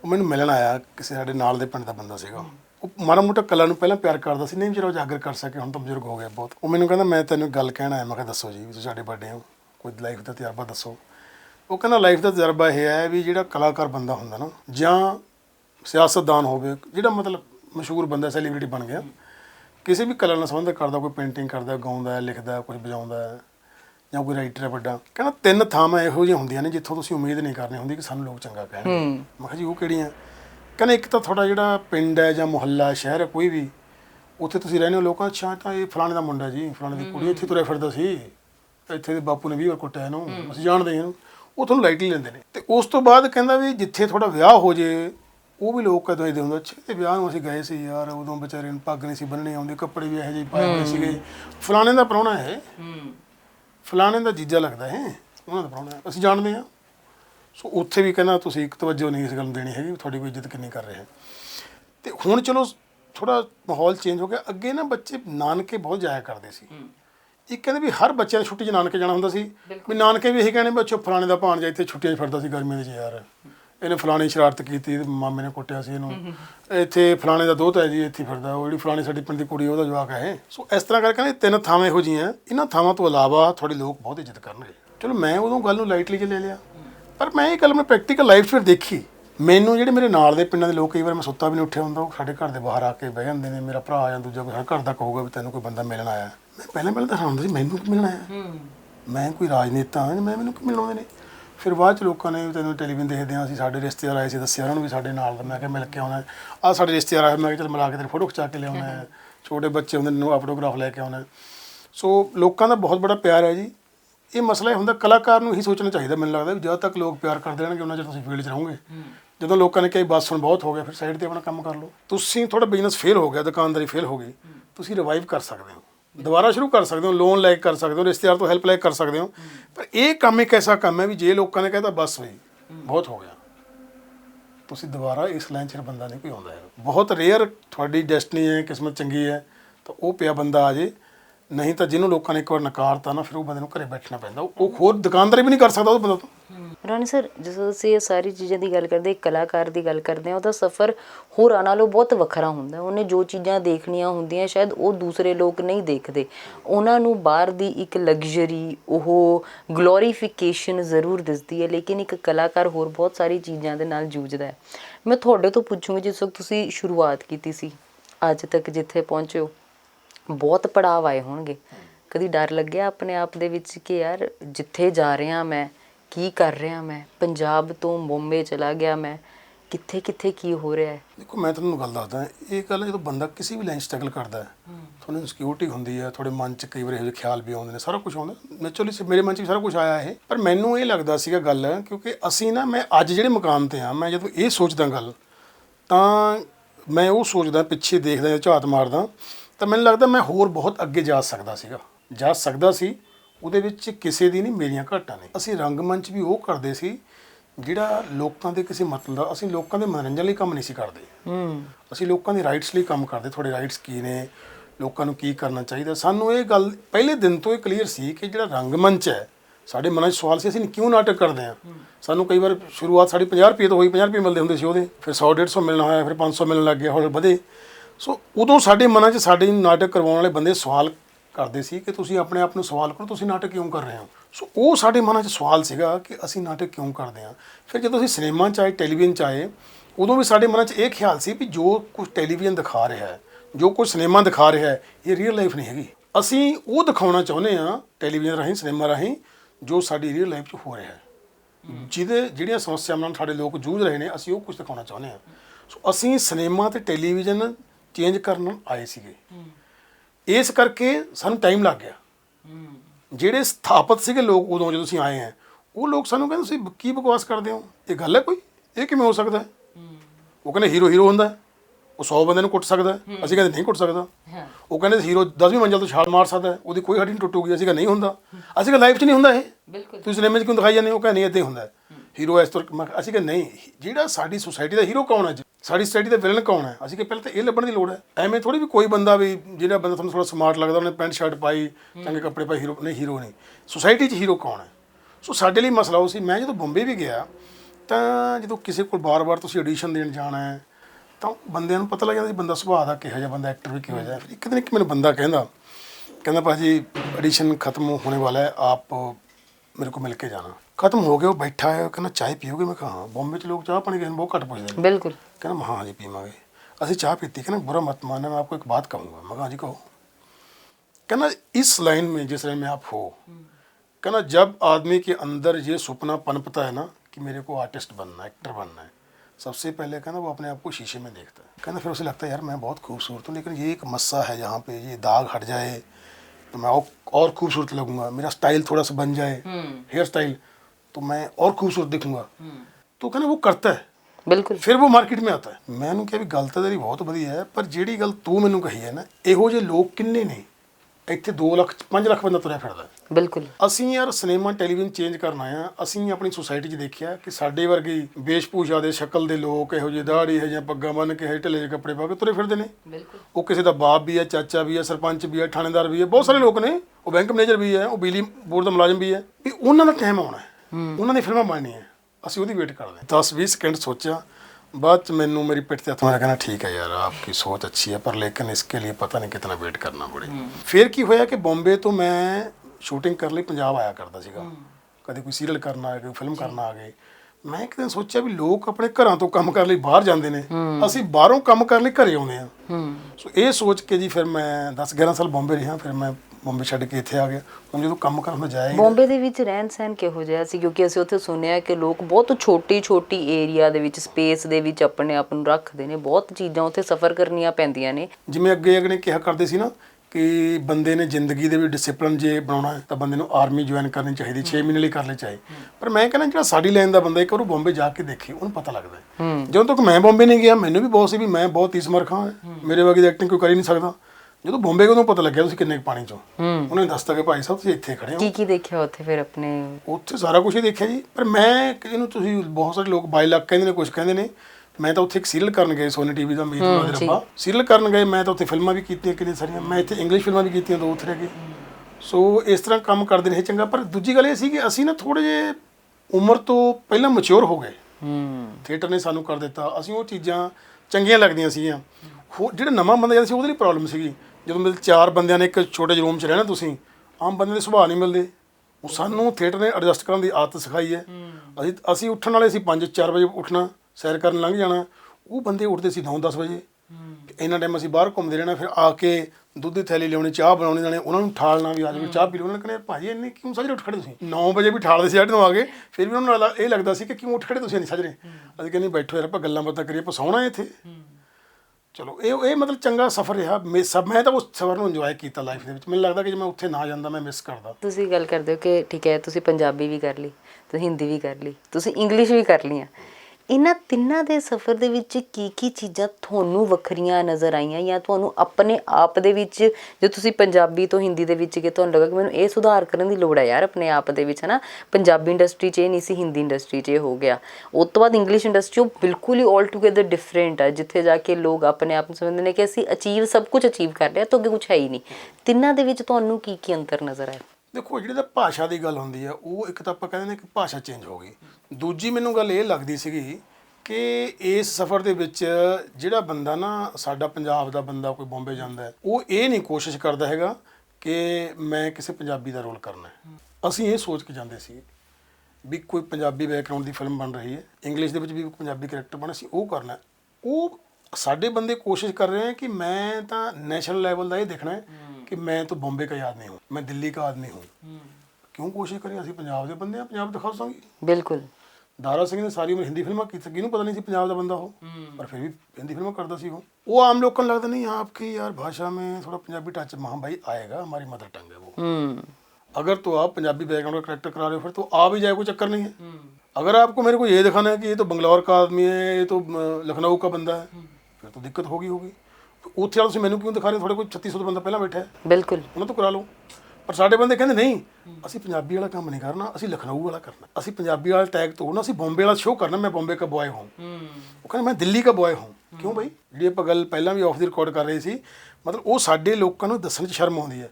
ਉਹ ਮੈਨੂੰ ਮਿਲਣ ਆਇਆ ਕਿਸੇ ਸਾਡੇ ਨਾਲ ਦੇ ਪਿੰਡ ਦਾ ਬੰਦਾ ਸੀਗਾ ਉਹ ਮਾੜਾ ਮੋਟਾ ਕਲਾ ਨੂੰ ਪਹਿਲਾਂ ਪਿਆਰ ਕਰਦਾ ਸੀ ਨਹੀਂ ਜਿਹੜਾ ਉਜਾਗਰ ਕਰ ਸਕੇ ਹੁਣ ਤਾਂ ਬਜ਼ੁਰਗ ਹੋ ਗਿਆ ਬਹੁਤ। ਉਹ ਮੈਨੂੰ ਕਹਿੰਦਾ ਮੈਂ ਤੈਨੂੰ ਇੱਕ ਗੱਲ ਕਹਿਣਾ ਹੈ ਮੈਂ ਕਿਹਾ ਦੱਸੋ ਜੀ ਤੁਸੀਂ ਸਾਡੇ ਵੱਡੇ ਹੋ। ਕੋਈ ਲਾਈਫ ਦਾ ਤਜਰਬਾ ਦੱਸੋ। ਉਹ ਕਹਿੰਦਾ ਲਾਈਫ ਦਾ ਤਜਰਬਾ ਇਹ ਹੈ ਵੀ ਜਿਹੜਾ ਕਲਾਕਾਰ ਬੰਦਾ ਹੁੰਦਾ ਨਾ ਜਾਂ ਸਿਆਸਤਦਾਨ ਹੋਵੇ ਜਿਹੜਾ ਮਤਲਬ ਮਸ਼ਹੂਰ ਬੰਦਾ ਸੈਲੀਬ੍ਰਿਟੀ ਬਣ ਗਿਆ ਕਿਸੇ ਵੀ ਕਲਾ ਨਾਲ ਸੰਬੰਧ ਕਰਦਾ ਕੋਈ ਪੇਂਟਿੰਗ ਕਰਦਾ ਗਾਉਂਦਾ ਲਿਖਦਾ ਕੁਝ ਵਜਾਉਂਦਾ ਜਾਂ ਕੋਈ ਰਾਈਟਰ ਹੈ ਵੱਡਾ। ਕਹਿੰਦਾ ਤਿੰਨ ਥਾਵਾਂ ਇਹੋ ਜਿਹੀਆਂ ਹੁੰਦੀਆਂ ਨੇ ਜਿੱਥੋਂ ਤੁਸੀਂ ਉਮੀਦ ਨਹੀਂ ਕਰਨੀ ਹੁੰਦੀ ਕਿ ਸਾਨੂੰ ਲੋਕ ਚੰਗਾ ਕਹਿਣਗੇ। ਮੈਂ ਕਿਹਾ ਜੀ ਉਹ ਕਿਹੜੀਆਂ? ਕਹਿੰਦਾ ਇੱਕ ਤਾਂ ਤੁਹਾਡਾ ਜਿਹੜਾ ਪਿੰਡ ਹੈ ਜਾਂ ਮੁਹੱਲਾ ਸ਼ਹਿਰ ਹੈ ਕੋਈ ਵੀ ਉੱਥੇ ਤੁਸੀਂ ਰਹਿੰਦੇ ਹੋ ਲੋਕਾਂ ਅੱਛਾ ਤਾਂ ਇਹ ਫਲਾਣੇ ਦਾ ਮੁੰਡਾ ਜੀ ਫਲਾਣੇ ਦੀ ਕੁੜੀ ਇੱਥੇ ਤੁਰਿਆ ਫਿਰਦਾ ਸੀ। ਇੱਥੇ ਦੇ ਬਾਪੂ ਨੇ 20 ਵਾਰ ਕੁੱਟਿਆ ਇਹਨੂੰ ਅਸੀਂ ਜਾਣਦੇ ਹਾਂ ਇਹਨੂੰ। ਉਹ ਤੁਹਾਨੂੰ ਲਾਈਟਲੀ ਲੈਂਦੇ ਨੇ। ਤੇ ਉਸ ਤੋਂ ਬਾਅਦ ਕਹਿੰਦਾ ਵੀ ਜਿੱਥੇ ਤੁਹਾਡਾ ਵਿਆਹ ਹੋ ਜੇ ਉਹ ਵੀ ਲੋਕ ਕਦੋਂ ਇਹਦੇ ਹੁੰਦੇ ਅੱਛਾ ਤੇ ਵਿਆਹ ਨੂੰ ਅਸੀਂ ਗਏ ਸੀ ਯਾਰ ਉਦੋਂ ਵਿਚਾਰੇ ਨੂੰ ਪੱਗ ਨਹੀਂ ਸੀ ਬੰਨਣੀ ਆਉਂਦੀ ਕੱਪੜੇ ਵੀ ਇਹੋ ਜਿਹੇ ਪਾਏ ਹੋਏ ਸੀਗੇ। ਫਲਾਣੇ ਦਾ ਪ੍ਰਾਹੁਣਾ ਹੈ। ਫਲਾਣੇ ਦਾ ਜੀਜਾ ਲੱਗਦਾ ਹੈ ਉਹਨਾਂ ਦਾ ਪ੍ਰਾਹੁਣਾ ਹੈ ਅਸੀਂ ਜਾਣਦੇ ਹਾਂ। ਸੋ ਉੱਥੇ ਵੀ ਕਹਿੰਦਾ ਤੁਸੀਂ ਇੱਕ ਤਵੱਜੋ ਨਹੀਂ ਇਸ ਗੱਲ ਨੂੰ ਦੇਣੀ ਹੈਗੀ ਤੁਹਾਡੀ ਕੋਈ ਇੱਜ਼ਤ ਕਿੰਨੀ ਕਰ ਰਹੇ ਹੈ। ਤੇ ਹੁਣ ਚਲੋ ਥੋੜਾ ਮਾਹੌਲ ਚੇਂਜ ਹੋ ਗਿਆ। ਅੱਗੇ ਨਾ ਬੱਚੇ ਨਾਨਕੇ ਬਹੁਤ ਜਾਇਆ ਕਰਦੇ ਸੀ। ਇੱਕ ਕਹਿੰਦੇ ਵੀ ਹਰ ਬੱਚੇ ਨੇ ਛੁੱਟੀ 'ਚ ਨਾਨਕੇ ਜਾਣਾ ਹੁੰਦਾ ਸੀ। ਵੀ ਨਾਨਕੇ ਵੀ ਇਹੀ ਕਹਿੰਦੇ ਵੀ ਅੱਛਾ ਫਲਾਣੇ ਦਾ ਭਾਣਜਾ ਇੱਥੇ ਛੁੱਟੀਆਂ 'ਚ ਫਿਰਦਾ ਸੀ ਗਰਮੀ ਦੇ 'ਚ ਯਾਰ। ਇਹਨੇ ਫਲਾਣੀ ਸ਼ਰਾਰਤ ਕੀਤੀ ਮਾਮੇ ਨੇ ਕੁੱਟਿਆ ਸੀ ਇਹਨੂੰ। ਇੱਥੇ ਫਲਾਣੇ ਦਾ ਦੋਹਤਾ ਹੈ ਜੀ ਇੱਥੇ ਫਿਰਦਾ। ਉਹ ਜਿਹੜੀ ਫਲਾਣੀ ਸਾਡੀ ਪਿੰਡ ਦੀ ਕੁੜੀ ਉਹਦਾ ਜਵਾਕ ਹੈ ਸੋ ਇਸ ਤਰ੍ਹਾਂ ਕਰਕੇ ਕਹਿੰਦੇ ਤਿੰਨ ਥਾਵਾਂ ਇਹੋ ਜਿਹੀਆਂ ਇਹਨਾਂ ਥਾਵਾਂ ਤੋਂ ਇਲਾਵਾ ਤੁਹਾਡੇ ਲੋਕ ਬਹੁਤ ਇੱਜ਼ਤ ਕਰਨਗੇ। ਚਲੋ ਮੈਂ ਉਦੋਂ ਗੱਲ ਨੂੰ ਲਾਈਟਲੀ 'ਚ ਲੈ ਲਿਆ। ਪਰ ਮੈਂ ਇਹ ਗੱਲ ਮੈਂ ਪ੍ਰੈਕਟੀਕਲ ਲਾਈਫ 'ਚ ਫਿਰ ਦੇਖੀ। ਮੈਨੂੰ ਜਿਹੜੇ ਮੇਰੇ ਨਾਲ ਦੇ ਪਿੰਡਾਂ ਦੇ ਲੋਕ ਕਈ ਵਾਰ ਮੈਂ ਸੁੱਤਾ ਵੀ ਨਹੀਂ ਉੱਠਿਆ ਹੁੰਦਾ ਉਹ ਸਾਡੇ ਘਰ ਦੇ ਬਾਹਰ ਆ ਕੇ ਬਹਿ ਜਾਂਦੇ ਨੇ ਮੇਰਾ ਭਰਾ ਜਾਂ ਦੂਜਾ ਕੋਈ ਸਾਡੇ ਘਰ ਦਾ ਕਹੂਗਾ ਵੀ ਤੈਨੂੰ ਕੋਈ ਬੰਦਾ ਮਿਲਣ ਆਇਆ। ਮੈਂ ਪਹਿਲਾਂ ਪਹਿਲਾਂ ਤਾਂ ਹੈਰਾਨ ਹੁੰਦਾ ਸੀ ਮੈਨੂੰ ਕੀ ਮਿਲਣ ਆਇਆ? ਮੈਂ ਕੋਈ ਰਾਜਨੇਤਾ ਹਾਂ ਮੈਂ ਮੈਨੂੰ ਕੀ ਮਿਲਣ ਆਉਂਦੇ ਨੇ? ਫਿਰ ਬਾਅਦ ਚ ਲੋਕਾਂ ਨੇ ਤੈਨੂੰ ਟੈਲੀਵਿਜ਼ਨ ਦੇਖਦੇ ਹਾਂ ਅਸੀਂ ਸਾਡੇ ਰਿਸ਼ਤੇਦਾਰ ਆਏ ਸੀ ਦੱਸਿਆ ਉਹਨਾਂ ਨੂੰ ਵੀ ਸਾਡੇ ਨਾਲ ਦਾ ਮੈਂ ਕਿਹਾ ਮਿਲ ਕੇ ਆਉਣਾ। ਆ ਸਾਡੇ ਰਿਸ਼ਤੇਦਾਰ ਆਏ ਮੈਂ ਕਿਹਾ ਚਲ ਮਿਲਾ ਕੇ ਤੇਰੀ ਫੋਟੋ ਖਿਚਾ ਕੇ ਲਿਆਉਣਾ। ਛੋਟੇ ਬੱਚੇ ਹੁੰਦੇ ਨੇ ਨੂੰ ਫੋਟੋਗ੍ਰਾਫ ਲੈ ਕੇ ਆਉਣਾ। ਸੋ ਲੋਕਾਂ ਦਾ ਬਹੁਤ ਬੜਾ ਪਿਆਰ ਹੈ ਜੀ। ਇਹ ਮਸਲਾ ਇਹ ਹੁੰਦਾ, ਕਲਾਕਾਰ ਨੂੰ ਹੀ ਸੋਚਣਾ ਚਾਹੀਦਾ ਮੈਨੂੰ ਲੱਗਦਾ ਵੀ ਜਦੋਂ ਤੱਕ ਲੋਕ ਪਿਆਰ ਕਰਦੇ ਰਹਿਣਗੇ, ਉਹਨਾਂ ਚਿਰ ਤੁਸੀਂ ਫੀਲਡ 'ਚ ਰਹੋਗੇ। ਜਦੋਂ ਲੋਕਾਂ ਨੇ ਕਿਹਾ ਬਸ ਹੁਣ ਬਹੁਤ ਹੋ ਗਿਆ, ਫਿਰ ਸਾਈਡ ਤੇ ਆਪਣਾ ਕੰਮ ਕਰ ਲਓ। ਤੁਸੀਂ ਤੁਹਾਡਾ ਬਿਜ਼ਨਸ ਫੇਲ ਹੋ ਗਿਆ, ਦੁਕਾਨਦਾਰੀ ਫੇਲ ਹੋ ਗਈ, ਤੁਸੀਂ ਰਿਵਾਈਵ ਕਰ ਸਕਦੇ ਹੋ। ਦੁਬਾਰਾ ਸ਼ੁਰੂ ਕਰ ਸਕਦੇ ਹੋ ਲੋਨ ਲੈ ਕੇ ਕਰ ਸਕਦੇ ਹੋ, ਰਿਸ਼ਤੇਦਾਰ ਤੋਂ ਹੈਲਪ ਲੈ ਕੇ ਕਰ ਸਕਦੇ ਹੋ। ਪਰ ਇਹ ਕੰਮ ਇੱਕ ਐਸਾ ਕੰਮ ਹੈ ਵੀ ਜੇ ਲੋਕਾਂ ਨੇ ਕਹਿਤਾ ਬਸ ਵੀ ਬਹੁਤ ਹੋ ਗਿਆ। ਤੁਸੀਂ ਦੁਬਾਰਾ ਇਸ ਲਾਈਨ 'ਚ ਬੰਦਾ ਨਹੀਂ ਕੋਈ ਆਉਂਦਾ ਹੈ ਬਹੁਤ ਰੇਅਰ ਤੁਹਾਡੀ ਡੈਸਟਨੀ ਹੈ, ਕਿਸਮਤ ਚੰਗੀ ਹੈ, ਤਾਂ ਉਹ ਪਿਆ ਬੰਦਾ ਆ ਜੇ ਨਹੀਂ ਤਾਂ ਜਿਹਨੂੰ ਲੋਕਾਂ ਨੇ ਇੱਕ ਵਾਰ ਨਕਾਰਤਾ ਨਾ, ਫਿਰ ਉਹ ਬੰਦੇ ਨੂੰ ਘਰੇ ਬੈਠਣਾ ਪੈਂਦਾ। ਉਹ ਉਹ ਹੋਰ ਦੁਕਾਨਦਾਰੀ ਵੀ ਨਹੀਂ ਕਰ ਸਕਦਾ ਉਹ ਬੰਦਾ ਤਾਂ। ਰਾਣੀ ਸਰ ਜਦੋਂ ਅਸੀਂ ਇਹ ਸਾਰੀ ਚੀਜ਼ਾਂ ਦੀ ਗੱਲ ਕਰਦੇ, ਕਲਾਕਾਰ ਦੀ ਗੱਲ ਕਰਦੇ ਹਾਂ, ਉਹਦਾ ਸਫ਼ਰ ਹੋਰਾਂ ਨਾਲੋਂ ਬਹੁਤ ਵੱਖਰਾ ਹੁੰਦਾ। ਉਹਨੇ ਜੋ ਚੀਜ਼ਾਂ ਦੇਖਣੀਆਂ ਹੁੰਦੀਆਂ, ਸ਼ਾਇਦ ਉਹ ਦੂਸਰੇ ਲੋਕ ਨਹੀਂ ਦੇਖਦੇ। ਉਹਨਾਂ ਨੂੰ ਬਾਹਰ ਦੀ ਇੱਕ ਲਗਜ਼ਰੀ ਉਹ ਗਲੋਰੀਫਿਕੇਸ਼ਨ ਜ਼ਰੂਰ ਦਿਸਦੀ ਹੈ, ਲੇਕਿਨ ਇੱਕ ਕਲਾਕਾਰ ਹੋਰ ਬਹੁਤ ਸਾਰੀ ਚੀਜ਼ਾਂ ਦੇ ਨਾਲ ਜੂਝਦਾ ਹੈ। ਮੈਂ ਤੁਹਾਡੇ ਤੋਂ ਪੁੱਛੂੰਗੀ, ਜਿਸ ਵਕਤ ਤੁਸੀਂ ਸ਼ੁਰੂਆਤ ਕੀਤੀ ਸੀ, ਅੱਜ ਤੱਕ ਜਿੱਥੇ ਪਹੁੰਚੇ ਹੋ। ਬਹੁਤ ਪੜਾਵ ਆਏ ਹੋਣਗੇ। ਕਦੀ ਡਰ ਲੱਗਿਆ ਆਪਣੇ ਆਪ ਦੇ ਵਿੱਚ ਕਿ ਯਾਰ ਜਿੱਥੇ ਜਾ ਰਿਹਾ ਮੈਂ, ਕੀ ਕਰ ਰਿਹਾ ਮੈਂ, ਪੰਜਾਬ ਤੋਂ ਬੰਬੇ ਚਲਾ ਗਿਆ ਮੈਂ, ਕਿੱਥੇ ਕਿੱਥੇ ਕੀ ਹੋ ਰਿਹਾ ਹੈ? ਦੇਖੋ, ਮੈਂ ਤੁਹਾਨੂੰ ਗੱਲ ਦੱਸਦਾ, ਇਹ ਗੱਲ ਜਦੋਂ ਬੰਦਾ ਕਿਸੇ ਵੀ ਲਾਈਨ ਸਟਰਗਲ ਕਰਦਾ ਹੈ, ਤੁਹਾਨੂੰ ਇਨਸਿਕਿਉਰਿਟੀ ਹੁੰਦੀ ਹੈ, ਤੁਹਾਡੇ ਮਨ 'ਚ ਕਈ ਵਾਰ ਇਹੋ ਜਿਹੇ ਖਿਆਲ ਵੀ ਆਉਂਦੇ ਨੇ, ਸਾਰਾ ਕੁਝ ਆਉਂਦਾ ਨੈਚੁਰਲੀ ਮੇਰੇ ਮਨ 'ਚ ਵੀ ਸਾਰਾ ਕੁਝ ਆਇਆ ਇਹ, ਪਰ ਮੈਨੂੰ ਇਹ ਲੱਗਦਾ ਸੀਗਾ ਗੱਲ ਕਿਉਂਕਿ ਅਸੀਂ ਨਾ, ਮੈਂ ਅੱਜ ਜਿਹੜੇ ਮੁਕਾਮ ਤੇ ਆ ਮੈਂ ਜਦੋਂ ਇਹ ਸੋਚਦਾ ਗੱਲ, ਤਾਂ ਮੈਂ ਉਹ ਸੋਚਦਾ, ਪਿੱਛੇ ਦੇਖਦਾ ਜਾਂ ਝਾਤ ਮਾਰਦਾ ਤਾਂ ਮੈਨੂੰ ਲੱਗਦਾ ਮੈਂ ਹੋਰ ਬਹੁਤ ਅੱਗੇ ਜਾ ਸਕਦਾ ਸੀਗਾ। ਜਾ ਸਕਦਾ ਸੀ ਉਹਦੇ ਵਿੱਚ ਕਿਸੇ ਦੀ ਨਹੀਂ ਮੇਰੀਆਂ ਘਾਟਾਂ ਨੇ। ਅਸੀਂ ਰੰਗਮੰਚ ਵੀ ਉਹ ਕਰਦੇ ਸੀ ਜਿਹੜਾ ਲੋਕਾਂ ਦੇ ਕਿਸੇ ਮਤਲਬ ਦਾ ਅਸੀਂ ਲੋਕਾਂ ਦੇ ਮਨੋਰੰਜਨ ਲਈ ਕੰਮ ਨਹੀਂ ਸੀ ਕਰਦੇ। ਹੂੰ। ਅਸੀਂ ਲੋਕਾਂ ਦੇ ਰਾਈਟਸ ਲਈ ਕੰਮ ਕਰਦੇ ਤੁਹਾਡੇ ਰਾਈਟਸ ਕੀ ਨੇ ਲੋਕਾਂ ਨੂੰ ਕੀ ਕਰਨਾ ਚਾਹੀਦਾ। ਸਾਨੂੰ ਇਹ ਗੱਲ ਪਹਿਲੇ ਦਿਨ ਤੋਂ ਹੀ ਕਲੀਅਰ ਸੀ ਕਿ ਜਿਹੜਾ ਰੰਗਮੰਚ ਹੈ ਸਾਡੇ ਮਨਾਂ 'ਚ ਸਵਾਲ ਸੀ ਅਸੀਂ ਕਿਉਂ ਨਾਟਕ ਕਰਦੇ ਹਾਂ? ਸਾਨੂੰ ਕਈ ਵਾਰ ਸ਼ੁਰੂਆਤ ਸਾਡੀ 50 ਰੁਪਏ ਤੋਂ ਹੋਈ 50 ਰੁਪਏ ਮਿਲਦੇ ਹੁੰਦੇ ਸੀ ਉਹਦੇ ਫਿਰ 100 150 ਮਿਲਣਾ ਹੋਇਆ ਫਿਰ 500 ਮਿਲਣ ਲੱਗ ਗਿਆ ਹੌਲੀ ਵਧੇ। ਸੋ ਉਦੋਂ ਸਾਡੇ ਮਨਾਂ 'ਚ ਸਾਡੇ ਨਾਟਕ ਕਰਵਾਉਣ ਵਾਲੇ ਬੰਦੇ ਸਵਾਲ ਕਰਦੇ ਸੀ ਕਿ ਤੁਸੀਂ ਆਪਣੇ ਆਪ ਨੂੰ ਸਵਾਲ ਕਰੋ, ਤੁਸੀਂ ਨਾਟਕ ਕਿਉਂ ਕਰ ਰਹੇ ਹੋ? ਸੋ ਉਹ ਸਾਡੇ ਮਨਾਂ 'ਚ ਸਵਾਲ ਸੀਗਾ ਕਿ ਅਸੀਂ ਨਾਟਕ ਕਿਉਂ ਕਰਦੇ ਹਾਂ? ਫਿਰ ਜਦੋਂ ਅਸੀਂ ਸਿਨੇਮਾ 'ਚ ਆਏ, ਟੈਲੀਵਿਜ਼ਨ 'ਚ ਆਏ, ਉਦੋਂ ਵੀ ਸਾਡੇ ਮਨਾਂ 'ਚ ਇਹ ਖਿਆਲ ਸੀ ਵੀ ਜੋ ਕੁਝ ਟੈਲੀਵਿਜ਼ਨ ਦਿਖਾ ਰਿਹਾ ਹੈ, ਜੋ ਕੁਝ ਸਿਨੇਮਾ ਦਿਖਾ ਰਿਹਾ ਹੈ, ਇਹ ਰੀਅਲ ਲਾਈਫ ਨਹੀਂ ਹੈਗੀ। ਅਸੀਂ ਉਹ ਦਿਖਾਉਣਾ ਚਾਹੁੰਦੇ ਹਾਂ ਟੈਲੀਵਿਜ਼ਨ ਰਾਹੀਂ, ਸਿਨੇਮਾ ਰਾਹੀਂ, ਜੋ ਸਾਡੀ ਰੀਅਲ ਲਾਈਫ 'ਚ ਹੋ ਰਿਹਾ ਹੈ। ਜਿਹਦੇ ਜਿਹੜੀਆਂ ਸਮੱਸਿਆਵਾਂ ਨਾਲ ਸਾਡੇ ਲੋਕ ਜੂਝ ਰਹੇ ਨੇ, ਅਸੀਂ ਉਹ ਕੁਝ ਦਿਖਾਉਣਾ ਚਾਹੁੰਦੇ ਹਾਂ। ਸੋ ਅਸੀਂ ਸਿਨੇਮਾ ਤੇ ਟੈਲੀਵਿਜ਼ਨ ਚੇਂਜ ਕਰਨ ਆਏ ਸੀਗੇ। ਇਸ ਕਰਕੇ ਸਾਨੂੰ ਟਾਈਮ ਲੱਗ ਗਿਆ। ਜਿਹੜੇ ਸਥਾਪਿਤ ਸੀਗੇ ਲੋਕ ਉਦੋਂ ਜਦੋਂ ਅਸੀਂ ਆਏ ਆ ਉਹ ਲੋਕ ਸਾਨੂੰ ਕਹਿੰਦੇ ਤੁਸੀਂ ਕੀ ਬਕਵਾਸ ਕਰਦੇ ਹੋ? ਇਹ ਗੱਲ ਹੈ ਕੋਈ? ਇਹ ਕਿਵੇਂ ਹੋ ਸਕਦਾ? ਉਹ ਕਹਿੰਦੇ ਹੀਰੋ ਹੀਰੋ ਹੁੰਦਾ। ਉਹ 100 ਬੰਦੇ ਨੂੰ ਕੁੱਟ ਸਕਦਾ। ਅਸੀਂ ਕਹਿੰਦੇ ਨਹੀਂ ਕੁੱਟ ਸਕਦਾ। ਉਹ ਕਹਿੰਦੇ ਹੀਰੋ 10ਵੀਂ ਮੰਜ਼ਲ ਤੋਂ ਛਾਲ ਮਾਰ ਸਕਦਾ ਉਹਦੀ ਕੋਈ ਹੱਡੀ ਨਹੀਂ ਟੁੱਟੂਗੀ। ਅਸੀਂ ਕਹਿੰਦੇ ਨਹੀਂ ਹੁੰਦਾ। ਅਸੀਂ ਕਹਿੰਦੇ ਲਾਈਫ 'ਚ ਨਹੀਂ ਹੁੰਦਾ ਇਹ? ਤੁਸੀਂ ਸਿਨੇਮੇ 'ਚ ਕਿਉਂ ਦਿਖਾਈ ਜਾਂਦੇ ਹੋ? ਕਹਿੰਦੇ ਨਹੀਂ ਇੱਦਾਂ ਹੀ ਹੁੰਦਾ। ਹੀਰੋ ਇਸ ਤਰ੍ਹਾਂ ਅਸੀਂ ਕਿ ਨਹੀਂ ਜਿਹੜਾ ਸਾਡੀ ਸੁਸਾਇਟੀ ਦਾ ਹੀਰੋ ਕੌਣ ਹੈ ਸਾਡੀ ਸੁਸਾਇਟੀ ਦਾ ਵਿਲਨ ਕੌਣ ਹੈ? ਅਸੀਂ ਕਿ ਪਹਿਲਾਂ ਤਾਂ ਇਹ ਲੱਭਣ ਦੀ ਲੋੜ ਹੈ। ਐਵੇਂ ਥੋੜੀ ਵੀ ਕੋਈ ਬੰਦਾ ਵੀ, ਜਿਹੜਾ ਬੰਦਾ ਤੁਹਾਨੂੰ ਥੋੜਾ ਸਮਾਰਟ ਲੱਗਦਾ, ਉਹਨੇ ਪੈਂਟ ਸ਼ਰਟ ਪਾਈ, ਚੰਗੇ ਕੱਪੜੇ ਪਾਏ, ਹੀਰੋ ਨਹੀਂ ਹੀਰੋ ਨਹੀਂ। ਸੁਸਾਇਟੀ 'ਚ ਹੀਰੋ ਕੌਣ ਹੈ? ਸੋ ਸਾਡੇ ਲਈ ਮਸਲਾ ਉਹ ਸੀ, ਮੈਂ ਜਦੋਂ ਬੰਬੇ ਵੀ ਗਿਆ, ਤਾਂ ਜਦੋਂ ਕਿਸੇ ਕੋਲ ਬਾਰ-ਬਾਰ ਤੁਸੀਂ ਆਡੀਸ਼ਨ ਦੇਣ ਜਾਣਾ ਹੈ, ਤਾਂ ਬੰਦਿਆਂ ਨੂੰ ਪਤਾ ਲੱਗ ਜਾਂਦਾ ਜੀ ਬੰਦਾ ਸੁਭਾਅ ਦਾ ਕਿਹੋ ਜਿਹਾ ਬੰਦਾ ਐਕਟਰ ਵੀ ਕਿਹੋ ਜਿਹਾ ਇੱਕ ਦਿਨ ਇੱਕ ਮੈਨੂੰ ਬੰਦਾ ਕਹਿੰਦਾ ਕਹਿੰਦਾ ਭਾਜੀ ਆਡੀਸ਼ਨ ਖਤਮ ਹੋਣੇ ਵਾਲਾ ਹੈ, ਆਪ ਮੇਰੇ ਕੋਲ ਮਿਲ ਕੇ ਜਾਣਾ। खत्म हो गया बैठा है कहना चाय पियोगे? मैं कहा हाँ। बॉम्बे च लोग चाह पानी कहना बहुत घट पूछते बिल्कुल। कहना हाँ जी पीवांगे असं चाह पीती कहना बुरा मत मानना मैं आपको एक बात कहूँगा। मैं हाँ जी कहो। कहना इस लाइन में जिस लाइन में आप हो कहना जब आदमी के अंदर ये सपना पनपता है ना कि मेरे को आर्टिस्ट बनना है एक्टर बनना है सबसे पहले कहना वो अपने आप को शीशे में देखता है। कहना फिर उसे लगता है यार मैं बहुत खूबसूरत हूँ लेकिन ये एक मस्सा है यहाँ पे ये दाग हट जाए तो मैं और खूबसूरत लगूँगा। मेरा स्टाइल थोड़ा सा बन जाए हम्म। Hair style. तो मैं और खूबसूरत दिखूंगा तो कहना वो करता है ਬਿਲਕੁਲ ਫਿਰ ਉਹ ਮਾਰਕੀਟ ਮੇ ਆਤਾ ਹੈ ਮੈਨੂੰ ਕਿਹਾ ਵੀ ਗੱਲ ਤਾਂ ਤੇਰੀ ਬਹੁਤ ਵਧੀਆ ਹੈ ਪਰ ਜਿਹੜੀ ਗੱਲ ਤੂੰ ਮੈਨੂੰ ਕਹੀ ਹੈ ਨਾ ਇਹੋ ਜਿਹੇ ਲੋਕ ਕਿੰਨੇ ਨੇ ਇੱਥੇ 2 ਲੱਖ 5 ਲੱਖ ਬੰਦਾ ਤੁਰਿਆ ਫਿਰਦਾ ਹੈ। ਬਿਲਕੁਲ ਅਸੀਂ ਯਾਰ ਸਿਨੇਮਾ ਟੈਲੀਵਿਜ਼ਨ ਚੇਂਜ ਕਰਨ ਆਏ ਆ ਅਸੀਂ ਆਪਣੀ ਸੁਸਾਇਟੀ 'ਚ ਦੇਖਿਆ ਕਿ ਸਾਡੇ ਵਰਗੀ ਵੇਸ਼ਭੂਸ਼ਾ ਦੇ ਸ਼ਕਲ ਦੇ ਲੋਕ ਇਹੋ ਜਿਹੇ ਦਾੜੀ ਹੈ ਜਾਂ ਪੱਗਾਂ ਬੰਨ ਕੇ ਹੈ ਢਿੱਲੇ ਜਿਹੇ ਕੱਪੜੇ ਪਾ ਕੇ ਤੁਰੇ ਫਿਰਦੇ ਨੇ ਬਿਲਕੁਲ ਉਹ ਕਿਸੇ ਦਾ ਬਾਪ ਵੀ ਹੈ ਚਾਚਾ ਵੀ ਹੈ ਸਰਪੰਚ ਵੀ ਹੈ ਥਾਣੇਦਾਰ ਵੀ ਹੈ ਬਹੁਤ ਸਾਰੇ ਲੋਕ ਨੇ ਉਹ ਬੈਂਕ ਮੈਨੇਜਰ ਵੀ ਹੈ ਉਹ ਬਿਜਲੀ ਬੋਰਡ ਦਾ ਮੁਲਾਜ਼ਮ ਵੀ ਹੈ ਵੀ ਉਹਨਾਂ ਦਾ ਟਾਈਮ ਆਉਣਾ ਹੈ ਉਹਨਾਂ ਦੀਆਂ ਫਿਲਮਾਂ ਬਣਨੀਆਂ। ਅਸੀਂ ਉਹਦੀ ਵੇਟ ਕਰਦੇ ਹਾਂ। 10-20 ਸੈਕਿੰਡ ਸੋਚਿਆ। ਬਾਅਦ ਚ ਮੈਨੂੰ ਮੇਰੀ ਪਿੱਠ ਤੇ ਹੱਥ ਮਾਰਿਆ ਕਹਿੰਦਾ ਠੀਕ ਹੈ ਯਾਰ ਆਪਕੀ ਸੋਚ ਅੱਛੀ ਹੈ ਪਰ ਲੇਕਿਨ ਇਸਕੇ ਲਈ ਪਤਾ ਨਹੀਂ ਕਿਤਨਾ ਵੇਟ ਕਰਨਾ ਪੜੇ। ਫਿਰ ਕੀ ਹੋਇਆ ਕਿ ਬੰਬੇ ਤੋਂ ਮੈਂ ਸ਼ੂਟਿੰਗ ਕਰਨ ਲਈ ਪੰਜਾਬ ਆਇਆ ਕਰਦਾ ਸੀਗਾ। ਕਦੇ ਕੋਈ ਸੀਰੀਅਲ ਕਰਨਾ ਆ ਕੋਈ ਫਿਲਮ ਕਰਨਾ ਆ ਗਏ। ਮੈਂ ਇੱਕ ਦਿਨ ਸੋਚਿਆ ਵੀ ਲੋਕ ਆਪਣੇ ਘਰਾਂ ਤੋਂ ਕੰਮ ਕਰਨ ਲਈ ਬਾਹਰ ਜਾਂਦੇ ਨੇ। ਅਸੀਂ ਬਾਹਰੋਂ ਕੰਮ ਕਰਨ ਲਈ ਘਰੇ ਆਉਂਦੇ ਆ ਸੋ ਇਹ ਸੋਚ ਕੇ ਜੀ ਫਿਰ ਮੈਂ 10 11 ਸਾਲ ਬੰਬੇ ਰਿਹਾ ਫਿਰ ਮੈਂ ਬੰਬੇ ਛੱਡ ਕੇ ਇੱਥੇ ਆ ਗਿਆ ਹੁਣ ਜਦੋਂ ਕੰਮ ਕਰਨ ਹੀ ਬੰਬੇ ਦੇ ਵਿੱਚ ਰਹਿਣ ਸਹਿਣ ਕਿਹੋ ਜਿਹਾ ਸੀ? ਕਿਉਂਕਿ ਅਸੀਂ ਉੱਥੇ ਸੁਣਿਆ ਕਿ ਲੋਕ ਬਹੁਤ ਛੋਟੀ ਛੋਟੀ ਏਰੀਆ ਦੇ ਵਿੱਚ ਸਪੇਸ ਦੇ ਵਿੱਚ ਆਪਣੇ ਆਪ ਨੂੰ ਰੱਖਦੇ ਨੇ। ਬਹੁਤ ਚੀਜ਼ਾਂ ਉੱਥੇ ਸਫ਼ਰ ਕਰਨੀਆਂ ਪੈਂਦੀਆਂ ਨੇ। ਜਿਵੇਂ ਅੱਗੇ ਅਗਨੇ ਕਿਹਾ ਕਰਦੇ ਸੀ ਨਾ ਕਿ ਬੰਦੇ ਨੇ ਜ਼ਿੰਦਗੀ ਦੇ ਵਿੱਚ ਡਿਸਪਲਿਨ ਜੇ ਬਣਾਉਣਾ ਹੈ ਤਾਂ ਬੰਦੇ ਨੂੰ ਆਰਮੀ ਜੁਆਇਨ ਕਰਨੀ ਚਾਹੀਦੀ 6 ਮਹੀਨੇ ਲਈ ਕਰ ਲੈ ਚਾਹੇ। ਪਰ ਮੈਂ ਕਹਿੰਦਾ ਜਿਹੜਾ ਸਾਡੀ ਲਾਈਨ ਦਾ ਬੰਦਾ ਇੱਕ ਵਾਰ ਬੰਬੇ ਜਾ ਕੇ ਦੇਖੇ ਉਹਨੂੰ ਪਤਾ ਲੱਗਦਾ ਹੈ। ਜਦੋਂ ਤੱਕ ਮੈਂ ਬੰਬੇ ਨਹੀਂ ਗਿਆ ਮੈਨੂੰ ਵੀ ਬਹੁਤ ਸੀ ਵੀ ਮੈਂ ਬਹੁਤ ਤੀਸਮਰਖਾਂ ਮੇਰੇ ਵਰਗੀ ਐਕਟਿੰਗ ਕੋਈ ਕਰ ਹੀ ਨਹੀਂ ਸਕਦਾ। ਜਦੋਂ ਬੰਬੇ ਕੋਲੋਂ ਪਤਾ ਲੱਗਿਆ ਤੁਸੀਂ ਕਿੰਨੇ ਕੁ ਪਾਣੀ ਚੋਂ ਉਹਨੇ ਦੱਸਤਾ ਕਿ ਭਾਈ ਸਾਹਿਬ ਤੁਸੀਂ ਇੱਥੇ ਖੜੇ ਹੋ। ਕੀ ਕੀ ਦੇਖਿਆ ਉੱਥੇ ਫਿਰ ਆਪਣੇ? ਉੱਥੇ ਸਾਰਾ ਕੁਝ ਹੀ ਦੇਖਿਆ ਜੀ। ਪਰ ਮੈਂ ਇਹਨੂੰ ਤੁਸੀਂ ਬਹੁਤ ਸਾਰੇ ਲੋਕ ਬਾਈ ਲੱਖ ਕਹਿੰਦੇ ਨੇ ਕੁਝ ਕਹਿੰਦੇ ਨੇ। ਮੈਂ ਤਾਂ ਉੱਥੇ ਇੱਕ ਸੀਰੀਅਲ ਕਰਨ ਗਏ ਸੋਨੀ ਟੀਵੀ ਦਾ ਮੀਤ ਦੇ ਰੱਬਾ। ਸੀਰੀਅਲ ਕਰਨ ਗਏ ਮੈਂ ਤਾਂ ਉੱਥੇ ਫਿਲਮਾਂ ਵੀ ਕੀਤੀਆਂ ਕਿੰਨੀਆਂ ਸਾਰੀਆਂ। ਮੈਂ ਇੱਥੇ ਇੰਗਲਿਸ਼ ਫਿਲਮਾਂ ਵੀ ਕੀਤੀਆਂ ਦੋ ਉੱਥੇ ਰਹਿ ਕੇ। ਸੋ ਇਸ ਤਰ੍ਹਾਂ ਕੰਮ ਕਰਦੇ ਰਹੇ ਚੰਗਾ। ਪਰ ਦੂਜੀ ਗੱਲ ਇਹ ਸੀ ਕਿ ਅਸੀਂ ਨਾ ਥੋੜੇ ਜੇ ਉਮਰ ਤੋਂ ਪਹਿਲਾਂ ਮੈਚੁਰ ਹੋ ਗਏ। ਹੂੰ। ਥੀਏਟਰ ਨੇ ਸਾਨੂੰ ਕਰ ਦਿੱਤਾ। ਅਸੀਂ ਉਹ ਚੀਜ਼ਾਂ ਚੰਗੀਆਂ ਲੱਗਦੀਆਂ ਸੀਗੀਆਂ। ਹੋਰ ਜਿਹੜਾ ਨਵਾਂ ਬੰਦਾ ਜਾਂਦਾ ਸੀ ਉਹਦੇ ਲਈ ਪ੍ਰੋਬਲਮ ਸੀਗੀ। ਜਦੋਂ ਮਿਲ ਚਾਰ ਬੰਦਿਆਂ ਨੇ ਇੱਕ ਛੋਟੇ ਜਿਹੇ ਰੂਮ 'ਚ ਰਹਿਣਾ ਤੁਸੀਂ ਆਮ ਬੰਦੇ ਦੇ ਸੁਭਾਅ ਨਹੀਂ ਮਿਲਦੇ। ਉਹ ਸਾਨੂੰ ਥੀਏਟਰ ਨੇ ਐਡਜਸਟ ਕਰਨ ਦੀ ਆਦਤ ਸਿਖਾਈ ਹੈ। ਅਸੀਂ ਅਸੀਂ ਉੱਠਣ ਵਾਲੇ ਸੀ 5-4 ਵਜੇ ਉੱਠਣਾ ਸੈਰ ਕਰਨ ਲੰਘ ਜਾਣਾ। ਉਹ ਬੰਦੇ ਉੱਠਦੇ ਸੀ 9-10 ਵਜੇ। ਇੰਨਾ ਟਾਈਮ ਅਸੀਂ ਬਾਹਰ ਘੁੰਮਦੇ ਰਹਿਣਾ ਫਿਰ ਆ ਕੇ ਦੁੱਧ ਦੀ ਥੈਲੀ ਲਿਆਉਣੀ ਚਾਹ ਬਣਾਉਣੀ ਨਾਲੇ ਉਹਨਾਂ ਨੂੰ ਠਾਲਣਾ ਵੀ ਆ ਜਾਓ ਚਾਹ ਪੀ ਲਓ। ਉਹਨਾਂ ਨੇ ਕਹਿੰਦੇ ਭਾਜੀ ਇੰਨੇ ਕਿਉਂ ਸਾਜਰੇ ਉੱਠ ਖੜੇ ਤੁਸੀਂ? 9 ਵਜੇ ਵੀ ਠਾਲਦੇ ਸੀ ਸਾਡੇ ਨੂੰ ਆ ਕੇ। ਫਿਰ ਵੀ ਉਹਨਾਂ ਨੂੰ ਇਹ ਲੱਗਦਾ ਸੀ ਕਿ ਕਿਉਂ ਉੱਠ ਖੜੇ ਤੁਸੀਂ ਨਹੀਂ ਸਾਜਰੇ? ਅਸੀਂ ਕਹਿੰਦੇ ਬੈਠੋ ਯਾਰ ਆਪਾਂ ਗੱਲਾਂ ਬਾਤਾਂ ਕਰੀਏ ਆਪਾਂ ਸੌਣਾ ਇੱਥੇ। ਚਲੋ, ਇਹ ਇਹ ਮਤਲਬ ਚੰਗਾ ਸਫ਼ਰ ਰਿਹਾ। ਮੈਂ, ਸਭ, ਮੈਂ ਤਾਂ ਉਸ ਸਫ਼ਰ ਨੂੰ ਇੰਜੋਏ ਕੀਤਾ ਲਾਈਫ ਦੇ ਵਿੱਚ। ਮੈਨੂੰ ਲੱਗਦਾ ਕਿ ਜੇ ਮੈਂ ਉੱਥੇ ਨਾ ਜਾਂਦਾ, ਮੈਂ ਮਿਸ ਕਰਦਾ। ਤੁਸੀਂ ਗੱਲ ਕਰਦੇ ਹੋ ਕਿ ਠੀਕ ਹੈ, ਤੁਸੀਂ ਪੰਜਾਬੀ ਵੀ ਕਰ ਲਈ, ਤੁਸੀਂ ਹਿੰਦੀ ਵੀ ਕਰ ਲਈ, ਤੁਸੀਂ ਇੰਗਲਿਸ਼ ਵੀ ਕਰ ਲਈਆਂ। ਇਹਨਾਂ ਤਿੰਨਾਂ ਦੇ ਸਫ਼ਰ ਦੇ ਵਿੱਚ ਕੀ ਕੀ ਚੀਜ਼ਾਂ ਤੁਹਾਨੂੰ ਵੱਖਰੀਆਂ ਨਜ਼ਰ ਆਈਆਂ ਜਾਂ ਤੁਹਾਨੂੰ ਆਪਣੇ ਆਪ ਦੇ ਵਿੱਚ, ਜੇ ਤੁਸੀਂ ਪੰਜਾਬੀ ਤੋਂ ਹਿੰਦੀ ਦੇ ਵਿੱਚ ਗਏ, ਤੁਹਾਨੂੰ ਲੱਗਾ ਕਿ ਮੈਨੂੰ ਇਹ ਸੁਧਾਰ ਕਰਨ ਦੀ ਲੋੜ ਹੈ ਯਾਰ ਆਪਣੇ ਆਪ ਦੇ ਵਿੱਚ, ਹਨਾ? ਪੰਜਾਬੀ ਇੰਡਸਟਰੀ 'ਚ ਇਹ ਨਹੀਂ ਸੀ, ਹਿੰਦੀ ਇੰਡਸਟਰੀ 'ਚ ਇਹ ਹੋ ਗਿਆ। ਉਸ ਤੋਂ ਬਾਅਦ ਇੰਗਲਿਸ਼ ਇੰਡਸਟਰੀ ਉਹ ਬਿਲਕੁਲ ਹੀ ਆਲ ਟੂਗੇਦਰ ਡਿਫਰੈਂਟ ਹੈ, ਜਿੱਥੇ ਜਾ ਕੇ ਲੋਕ ਆਪਣੇ ਆਪ ਨੂੰ ਸਮਝਦੇ ਨੇ ਕਿ ਅਸੀਂ ਅਚੀਵ ਸਭ ਕੁਝ ਅਚੀਵ ਕਰ ਲਿਆ, ਤਾਂ ਅੱਗੇ ਕੁਝ ਹੈ ਹੀ ਨਹੀਂ। ਤਿੰਨਾਂ ਦੇ ਵਿੱਚ ਤੁਹਾਨੂੰ ਕੀ ਕੀ ਅੰਤਰ ਨਜ਼ਰ ਆਇਆ ਦੇਖੋ, ਜਿਹੜੀ ਤਾਂ ਭਾਸ਼ਾ ਦੀ ਗੱਲ ਹੁੰਦੀ ਹੈ ਉਹ ਇੱਕ ਤਾਂ ਆਪਾਂ ਕਹਿੰਦੇ ਨੇ ਕਿ ਭਾਸ਼ਾ ਚੇਂਜ ਹੋ ਗਈ। ਦੂਜੀ ਮੈਨੂੰ ਗੱਲ ਇਹ ਲੱਗਦੀ ਸੀਗੀ ਕਿ ਇਸ ਸਫ਼ਰ ਦੇ ਵਿੱਚ ਜਿਹੜਾ ਬੰਦਾ ਨਾ, ਸਾਡਾ ਪੰਜਾਬ ਦਾ ਬੰਦਾ, ਕੋਈ ਬੰਬੇ ਜਾਂਦਾ ਹੈ, ਉਹ ਇਹ ਨਹੀਂ ਕੋਸ਼ਿਸ਼ ਕਰਦਾ ਹੈਗਾ ਕਿ ਮੈਂ ਕਿਸੇ ਪੰਜਾਬੀ ਦਾ ਰੋਲ ਕਰਨਾ ਹੈ। ਅਸੀਂ ਇਹ ਸੋਚ ਕੇ ਜਾਂਦੇ ਸੀ ਵੀ ਕੋਈ ਪੰਜਾਬੀ ਬੈਕਗ੍ਰਾਉਂਡ ਦੀ ਫਿਲਮ ਬਣ ਰਹੀ ਹੈ ਇੰਗਲਿਸ਼ ਦੇ ਵਿੱਚ ਵੀ ਪੰਜਾਬੀ ਕੈਰੈਕਟਰ ਬਣਾ ਸੀ, ਉਹ ਕਰਨਾ ਉਹ ਸਾਡੇ ਬੰਦੇ ਕੋਸ਼ਿਸ਼ ਕਰ ਰਹੇ ਹੈ ਕਿ ਮੈਂ ਤਾਂ ਨੈਸ਼ਨਲ ਲੈਵਲ ਦਾ ਇਹ ਦੇਖਣਾ ਹੈ ਕਿ ਮੈਂ ਤਾਂ ਬੰਬੇ का आदमी हूँ मैं दिल्ली का आदमी हूँ ਕਿਉਂ ਕੋਸ਼ਿਸ਼ ਕਰੀ ਅਸੀਂ ਪੰਜਾਬ ਦੇ ਬੰਦੇ ਆ ਪੰਜਾਬ ਦਿਖਾ ਸਾਂਗੇ ਬਿਲਕੁਲ ਦਾਰਾ ਸਿੰਘ ਨੇ ਸਾਰੀ ਉਮਰ ਹਿੰਦੀ ਫਿਲਮਾਂ ਕੀਤੀ ਕਿਹਨੂੰ ਪਤਾ ਨਹੀਂ ਸੀ ਪੰਜਾਬ ਦਾ ਬੰਦਾ ਉਹ ਪਰ ਫਿਰ ਵੀ ਹਿੰਦੀ ਫਿਲਮਾਂ ਕਰਦਾ ਸੀ ਉਹ ਉਹ ਆਮ ਲੋਕਾਂ ਨੂੰ ਲੱਗਦਾ नहीं आपकी यार भाषा में थोड़ा पंजाबी टच हाँ भाई आएगा हमारी मदर टंग है वो ਹੂੰ अगर तो आप पंजाबी बैकग्राउंड का करेक्टर करा रहे हो फिर तो आ भी जाए कोई चक्कर नहीं है अगर आपको मेरे को ये दिखाना है कि ये तो बंगलौर का आदमी है ये तो अ, लखनऊ का बंदा है फिर तो दिक्कत होगी होगी तो ਉੱਥੇ ਵਾਲਾ ਤੁਸੀਂ ਮੈਨੂੰ ਕਿਉਂ ਦਿਖਾ ਰਹੇ ਹੋ? ਤੁਹਾਡੇ ਕੋਲ 3600 ਦਾ ਬੰਦਾ ਪਹਿਲਾਂ ਬੈਠਾ ਹੈ। ਬਿਲਕੁਲ। ਉਹਨਾਂ ਤੋਂ ਕਰਾ ਲਓ। ਪਰ ਸਾਡੇ ਬੰਦੇ ਕਹਿੰਦੇ ਨਹੀਂ ਅਸੀਂ ਪੰਜਾਬੀ ਵਾਲਾ ਕੰਮ ਨਹੀਂ ਕਰਨਾ ਅਸੀਂ ਲਖਨਊ ਵਾਲਾ ਕਰਨਾ। ਅਸੀਂ ਪੰਜਾਬੀ ਵਾਲਾ ਟੈਗ ਤੋੜਨਾ ਅਸੀਂ ਬੰਬੇ ਵਾਲਾ ਸ਼ੋਅ ਕਰਨਾ ਮੈਂ ਬੰਬੇ ਦਾ ਬॉय ਹੂੰ। ਉਹ ਕਹਿੰਦੇ ਮੈਂ ਦਿੱਲੀ ਦਾ ਬॉय ਹੂੰ। ਕਿਉਂ ਬਈ? ਜਿਹੜੀ ਆਪਾਂ ਗੱਲ ਪਹਿਲਾਂ ਵੀ ਆਫ ਦੀ ਰਿਕਾਰਡ ਕਰ ਰਹੇ ਸੀ ਮਤਲਬ ਉਹ ਸਾਡੇ ਲੋਕਾਂ ਨੂੰ ਦੱਸਣ 'ਚ ਸ਼ਰਮ ਆਉਂਦੀ ਹੈ।